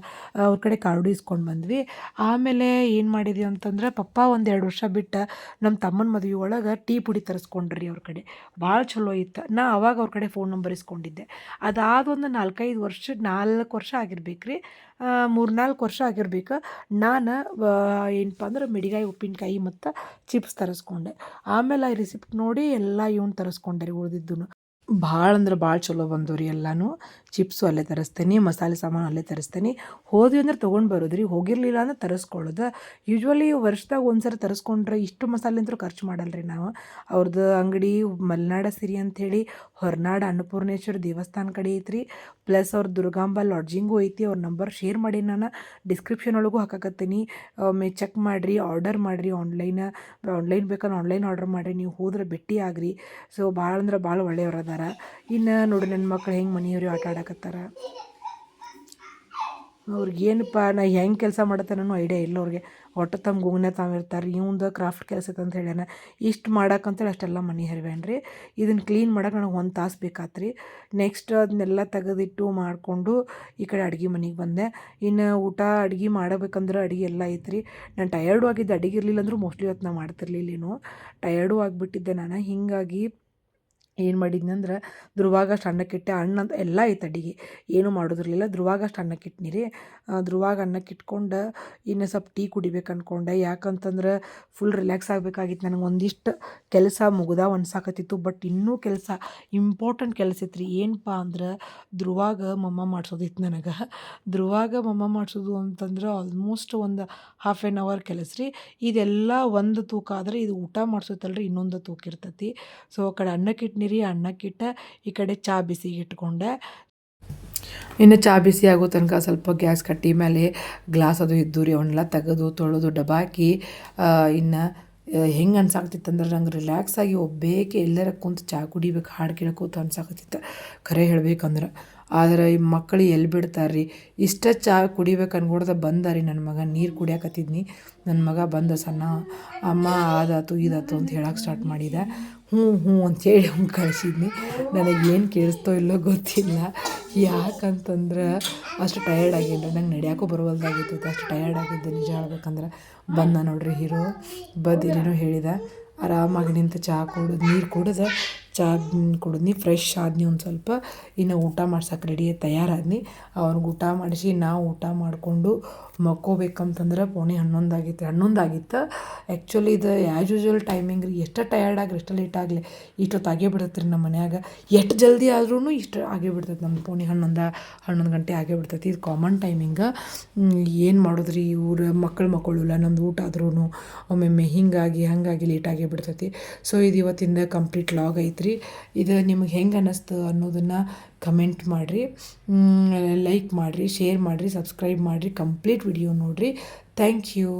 ಅವ್ರ ಕಡೆ ಕಾರ್ಡು ಇಸ್ಕೊಂಡು ಬಂದ್ವಿ. ಆಮೇಲೆ ಏನು ಮಾಡಿದ್ವಿ ಅಂತಂದ್ರೆ ಪಪ್ಪ ಒಂದು ಎರಡು ವರ್ಷ ಬಿಟ್ಟು ನಮ್ಮ ತಮ್ಮನ ಮದುವೆ ಒಳಗೆ ಟೀ ಪುಡಿ ತರಿಸ್ಕೊಂಡ್ರಿ ಅವ್ರ ಕಡೆ. ಭಾಳ ಚಲೋ ಇತ್ತು. ನಾ ಅವಾಗ ಅವ್ರ ಕಡೆ ಫೋನ್ ನಂಬರ್ ಇಸ್ಕೊಂಡಿದ್ದೆ. ಅದಾದ ಒಂದು ನಾಲ್ಕೈದು ವರ್ಷ, ನಾಲ್ಕು ವರ್ಷ ಆಗಿರ್ಬೇಕು ರೀ ಮೂರು ನಾಲ್ಕು ವರ್ಷ ಆಗಿರ್ಬೇಕು. ನಾನು ಏನಪ್ಪ ಅಂದ್ರೆ ಮಿಡಿಗಾಯಿ, ಉಪ್ಪಿನಕಾಯಿ ಮತ್ತು ಚಿಪ್ಸ್ ತರಿಸ್ಕೊಂಡೆ. ಆಮೇಲೆ ಆ ರೆಸಿಪಿ ನೋಡಿ ಎಲ್ಲ ಇವ್ನ ತರಿಸ್ಕೊಂಡೆ ರೀ ಉಳ್ದಿದ್ದೂ ಭಾಳ ಅಂದ್ರೆ ಭಾಳ ಚಲೋ ಬಂದವು ರೀ ಎಲ್ಲನೂ. ಚಿಪ್ಸು ಅಲ್ಲೇ ತರಿಸ್ತೇನೆ, ಮಸಾಲೆ ಸಾಮಾನು ಅಲ್ಲೇ ತರಿಸ್ತೇನೆ. ಹೋದ್ವಿ ಅಂದ್ರೆ ತೊಗೊಂಡು ಬರೋದು ರೀ. ಹೋಗಿರಲಿಲ್ಲ ಅಂದ್ರೆ ತರಿಸ್ಕೊಳ್ಳೋದು. ಯೂಶ್ವಲಿ ವರ್ಷದಾಗ ಒಂದು ಸರಿ ತರಿಸ್ಕೊಂಡ್ರೆ ಇಷ್ಟು ಮಸಾಲೆ ಅಂತೂ ಖರ್ಚು ಮಾಡಲ್ಲ ರೀ ನಾವು. ಅವ್ರದ್ದು ಅಂಗಡಿ ಮಲೆನಾಡ ಸಿರಿ ಅಂಥೇಳಿ ಹೊರನಾಡ ಅನ್ನಪೂರ್ಣೇಶ್ವರ ದೇವಸ್ಥಾನ ಕಡೆ ಐತ್ರಿ. ಪ್ಲಸ್ ಅವ್ರ ದುರ್ಗಾಂಬ ಲಾಡ್ಜಿಂಗು ಐತಿ. ಅವ್ರ ನಂಬರ್ ಶೇರ್ ಮಾಡಿ ನಾನು. ಡಿಸ್ಕ್ರಿಪ್ಷನ್ ಒಳಗೂ ಹಾಕಕತ್ತೀನಿ. ಒಮ್ಮೆ ಚೆಕ್ ಮಾಡಿರಿ ಆರ್ಡರ್ ಮಾಡಿರಿ ಆನ್ಲೈನ್ ಆನ್ಲೈನ್ ಬೇಕಂದ್ರೆ ಆನ್ಲೈನ್ ಆರ್ಡರ್ ಮಾಡಿರಿ. ನೀವು ಹೋದ್ರೆ ಭೇಟಿ ಆಗ್ರಿ. ಸೊ ಭಾಳ ಅಂದ್ರೆ ಭಾಳ ಒಳ್ಳೆಯವ್ರು ಅದಾರ ಇನ್ನು ನೋಡಿ ನನ್ನ ಮಕ್ಳು ಹೆಂಗೆ ಮನೆಯವ್ರಿ ಆಟ ಆಡಕತ್ತಾರ. ಅವ್ರಿಗೆ ಏನಪ್ಪ, ನಾ ಹೆಂಗೆ ಕೆಲಸ ಮಾಡತ್ತೇನೋ ಐಡಿಯಾ ಇಲ್ಲ ಅವ್ರಿಗೆ. ಒಟ್ಟು ತಮ್ಮ ಗುಂಗ್ನೆ ತಾವು ಇರ್ತಾರೆ, ಇವಂದು ಕ್ರಾಫ್ಟ್ ಕೆಲಸ ಅಂತ ಹೇಳ್ಯಾನ. ಇಷ್ಟು ಮಾಡಕ್ಕಂತೇಳಿ ಅಷ್ಟೆಲ್ಲ ಮನೆ ಹರಿವೇನ್ರಿ ಇದನ್ನ ಕ್ಲೀನ್ ಮಾಡಕ್ಕೆ ನನಗೆ ಒಂದು ತಾಸು ಬೇಕಾತ್ರಿ. ನೆಕ್ಸ್ಟ್ ಅದನ್ನೆಲ್ಲ ತೆಗೆದಿಟ್ಟು ಮಾಡಿಕೊಂಡು ಈ ಕಡೆ ಅಡ್ಗೆ ಮನೆಗೆ ಬಂದೆ. ಇನ್ನು ಊಟ ಅಡ್ಗೆ ಮಾಡಬೇಕಂದ್ರೆ ಅಡುಗೆ ಎಲ್ಲ ಐತ್ರಿ. ನಾನು ಟಯರ್ಡು ಆಗಿದ್ದೆ ಅಡುಗೆ ಇರಲಿಲ್ಲ ಅಂದ್ರೆ ಮೋಸ್ಟ್ಲಿ ಇವತ್ತು ನಾ ಮಾಡ್ತಿರ್ಲಿಲ್ಲೇನೋ. ಟಯರ್ಡು ಆಗಿಬಿಟ್ಟಿದ್ದೆ ನಾನು. ಹೀಗಾಗಿ ಏನು ಮಾಡಿದ್ನಂದ್ರೆ ಧ್ರುವಾಗಷ್ಟು ಅನ್ನಕ್ಕಿಟ್ಟೆ ಅಣ್ಣ ಅಂತ ಎಲ್ಲ ಐತೆ ಅಡಿಗೆ. ಏನು ಮಾಡೋದಿರಲಿಲ್ಲ. ಧ್ರುವಾಗಷ್ಟು ಅನ್ನಕ್ಕಿಟ್ನಿ ರೀ ಧ್ರುವಾಗ ಅನ್ನಕ್ಕಿಟ್ಕೊಂಡು ಇನ್ನು ಸ್ವಲ್ಪ ಟೀ ಕುಡಿಬೇಕು ಅಂದ್ಕೊಂಡೆ ಯಾಕಂತಂದ್ರೆ ಫುಲ್ ರಿಲ್ಯಾಕ್ಸ್ ಆಗಬೇಕಾಗಿತ್ತು ನನಗೆ. ಒಂದಿಷ್ಟು ಕೆಲಸ ಮುಗ್ದ ಅನ್ಸಾಕತ್ತಿತ್ತು ಬಟ್ ಇನ್ನೂ ಕೆಲಸ ಇಂಪಾರ್ಟೆಂಟ್ ಕೆಲಸ ಇತ್ತು ರೀ ಏನಪ್ಪ ಅಂದ್ರೆ ಧ್ರುವಾಗ ಮಮ್ಮ ಮಾಡಿಸೋದಿತ್ತು ನನಗೆ. ಧ್ರುವಾಗ ಮಮ್ಮ ಮಾಡಿಸೋದು ಅಂತಂದ್ರೆ ಆಲ್ಮೋಸ್ಟ್ ಒಂದು ಹಾಫ್ ಆ್ಯನ್ ಅವರ್ ಕೆಲಸ ರೀ. ಇದೆಲ್ಲ ಒಂದು ತೂಕ ಆದರೆ ಇದು ಊಟ ಮಾಡಿಸುತ್ತಲ್ರಿ ಇನ್ನೊಂದು ತೂಕ ಇರ್ತೈತಿ. ಸೊ ಆ ಕಡೆ ಅನ್ನಕ್ಕಿಟ್ನಿ ರೀ ಅನ್ನಕ್ಕಿಟ್ಟ ಈ ಕಡೆ ಚಾ ಬಿಸಿ ಇಟ್ಕೊಂಡೆ. ಇನ್ನು ಚಹಾ ಬಿಸಿ ಆಗೋ ತನಕ ಸ್ವಲ್ಪ ಗ್ಯಾಸ್ ಕಟ್ಟಿ ಮೇಲೆ ಗ್ಲಾಸ್ ಅದು ಇದ್ದು ರೀ ಅವನ್ನೆಲ್ಲ ತೆಗೆದು ತೊಳೆದು ಡಬಾಕಿ ಇನ್ನು ಹೆಂಗೆ ಅನ್ಸಾಕತ್ತಿತ್ತಂದ್ರೆ ನಂಗೆ ರಿಲ್ಯಾಕ್ಸ್ ಆಗಿ ಒಬ್ಬೇಕೆ ಎಲ್ಲರ ಕುಂತು ಚಹಾ ಕುಡಿಬೇಕು, ಹಾಡು ಕೇಳ್ಕೋತ ಅನ್ಸಾಕತ್ತಿತ್ತು. ಖರೆ ಹೇಳ್ಬೇಕಂದ್ರೆ, ಆದ್ರೆ ಈ ಮಕ್ಕಳು ಎಲ್ಲಿ ಬಿಡ್ತಾರೆ ರೀ ಇಷ್ಟ ಚಹಾ ಕುಡಿಬೇಕು ಅನ್ಕೊಡ್ದ ಬಂದ ರೀ ನನ್ನ ಮಗ, ನೀರು ಕುಡಿಯಾಕತ್ತಿದ್ನಿ. ನನ್ನ ಮಗ ಬಂದ ಸಣ್ಣ, ಅಮ್ಮ ಅದಾತು ಇದಾತು ಅಂತ ಹೇಳಕ್ಕೆ ಸ್ಟಾರ್ಟ್ ಮಾಡಿದ. ಹ್ಞೂ ಹ್ಞೂ ಅಂಥೇಳಿ ಅವ್ನು ಕಳಿಸಿದ್ನಿ. ನನಗೇನು ಕೇಳಿಸ್ತೋ ಇಲ್ಲೋ ಗೊತ್ತಿಲ್ಲ. ಯಾಕಂತಂದ್ರೆ ಅಷ್ಟು ಟಯರ್ಡ್ ಆಗಿದ್ದೆ. ನಂಗೆ ನಡ್ಯಾಕೂ ಬರುವಲ್ದಾಗಿತ್ತು. ಅಷ್ಟು ಟಯರ್ಡ್ ಆಗಿದ್ದೆ. ನಿಜ ಹೇಳ್ಬೇಕಂದ್ರೆ ಬಂದ ನೋಡ್ರಿ ಹೀರೋ ಬಂದು ಏನೇನೋ ಹೇಳಿದ. ಆರಾಮಾಗಿ ನಿಂತು ಚಹಾ ಕುಡಿದು ನೀರು ಕುಡ್ದು ಚಹಾ ಕುಡಿದ್ನಿ ಫ್ರೆಶ್ ಆದ್ನಿ ಒಂದು ಸ್ವಲ್ಪ. ಇನ್ನು ಊಟ ಮಾಡ್ಸೋಕೆ ರೆಡಿ ತಯಾರಾದ್ನಿ. ಅವ್ನಿಗೆ ಊಟ ಮಾಡಿಸಿ, ನಾವು ಊಟ ಮಾಡಿಕೊಂಡು ಮಕ್ಕೋಬೇಕಂತಂದ್ರೆ ಪೋಣೆ ಹನ್ನೊಂದು ಆಗಿತ್ತು ಹನ್ನೊಂದು ಆಗಿತ್ತು ಆ್ಯಕ್ಚುಲಿ ಇದು ಆ್ಯಸ್ ಯೂಶ್ವಲ್ ಟೈಮಿಂಗ್ ರೀ. ಎಷ್ಟು ಟಯರ್ಡ್ ಆಗ್ರಿ ಎಷ್ಟು ಲೇಟ್ ಆಗಲಿ ಇಷ್ಟೊತ್ತು ಆಗೇ ಬಿಡ್ತೈತೆ ರೀ ನಮ್ಮ ಮನ್ಯಾಗ. ಎಷ್ಟು ಜಲ್ದಿ ಆದ್ರೂ ಇಷ್ಟು ಆಗೇ ಬಿಡ್ತೈತೆ ನಮ್ಮ ಪೋಣೆ ಹನ್ನೊಂದು ಹನ್ನೊಂದು ಗಂಟೆ ಆಗೇ ಬಿಡ್ತೈತಿ. ಇದು ಕಾಮನ್ ಟೈಮಿಂಗ ಏನು ಮಾಡೋದು ರೀ ಇವ್ರು ಮಕ್ಕಳು ಇಲ್ಲ ನಮ್ದು ಊಟ ಆದ್ರೂ ಒಮ್ಮೊಮ್ಮೆ ಹಿಂಗಾಗಿ, ಹಾಗಾಗಿ ಲೇಟಾಗೇ ಬಿಡ್ತೈತಿ. ಸೊ ಇದು ಇವತ್ತಿಂದ ಕಂಪ್ಲೀಟ್ ಲಾಗ್ ಐತ್ರಿ. ಇದು ನಿಮಗೆ ಹೆಂಗೆ ಅನ್ನಿಸ್ತು ಅನ್ನೋದನ್ನು ಕಮೆಂಟ್ ಮಾಡಿರಿ. ಲೈಕ್ ಮಾಡಿರಿ ಶೇರ್ ಮಾಡಿರಿ ಸಬ್ಸ್ಕ್ರೈಬ್ ಮಾಡಿರಿ ಕಂಪ್ಲೀಟ್ ವಿಡಿಯೋ ನೋಡಿರಿ. Thank you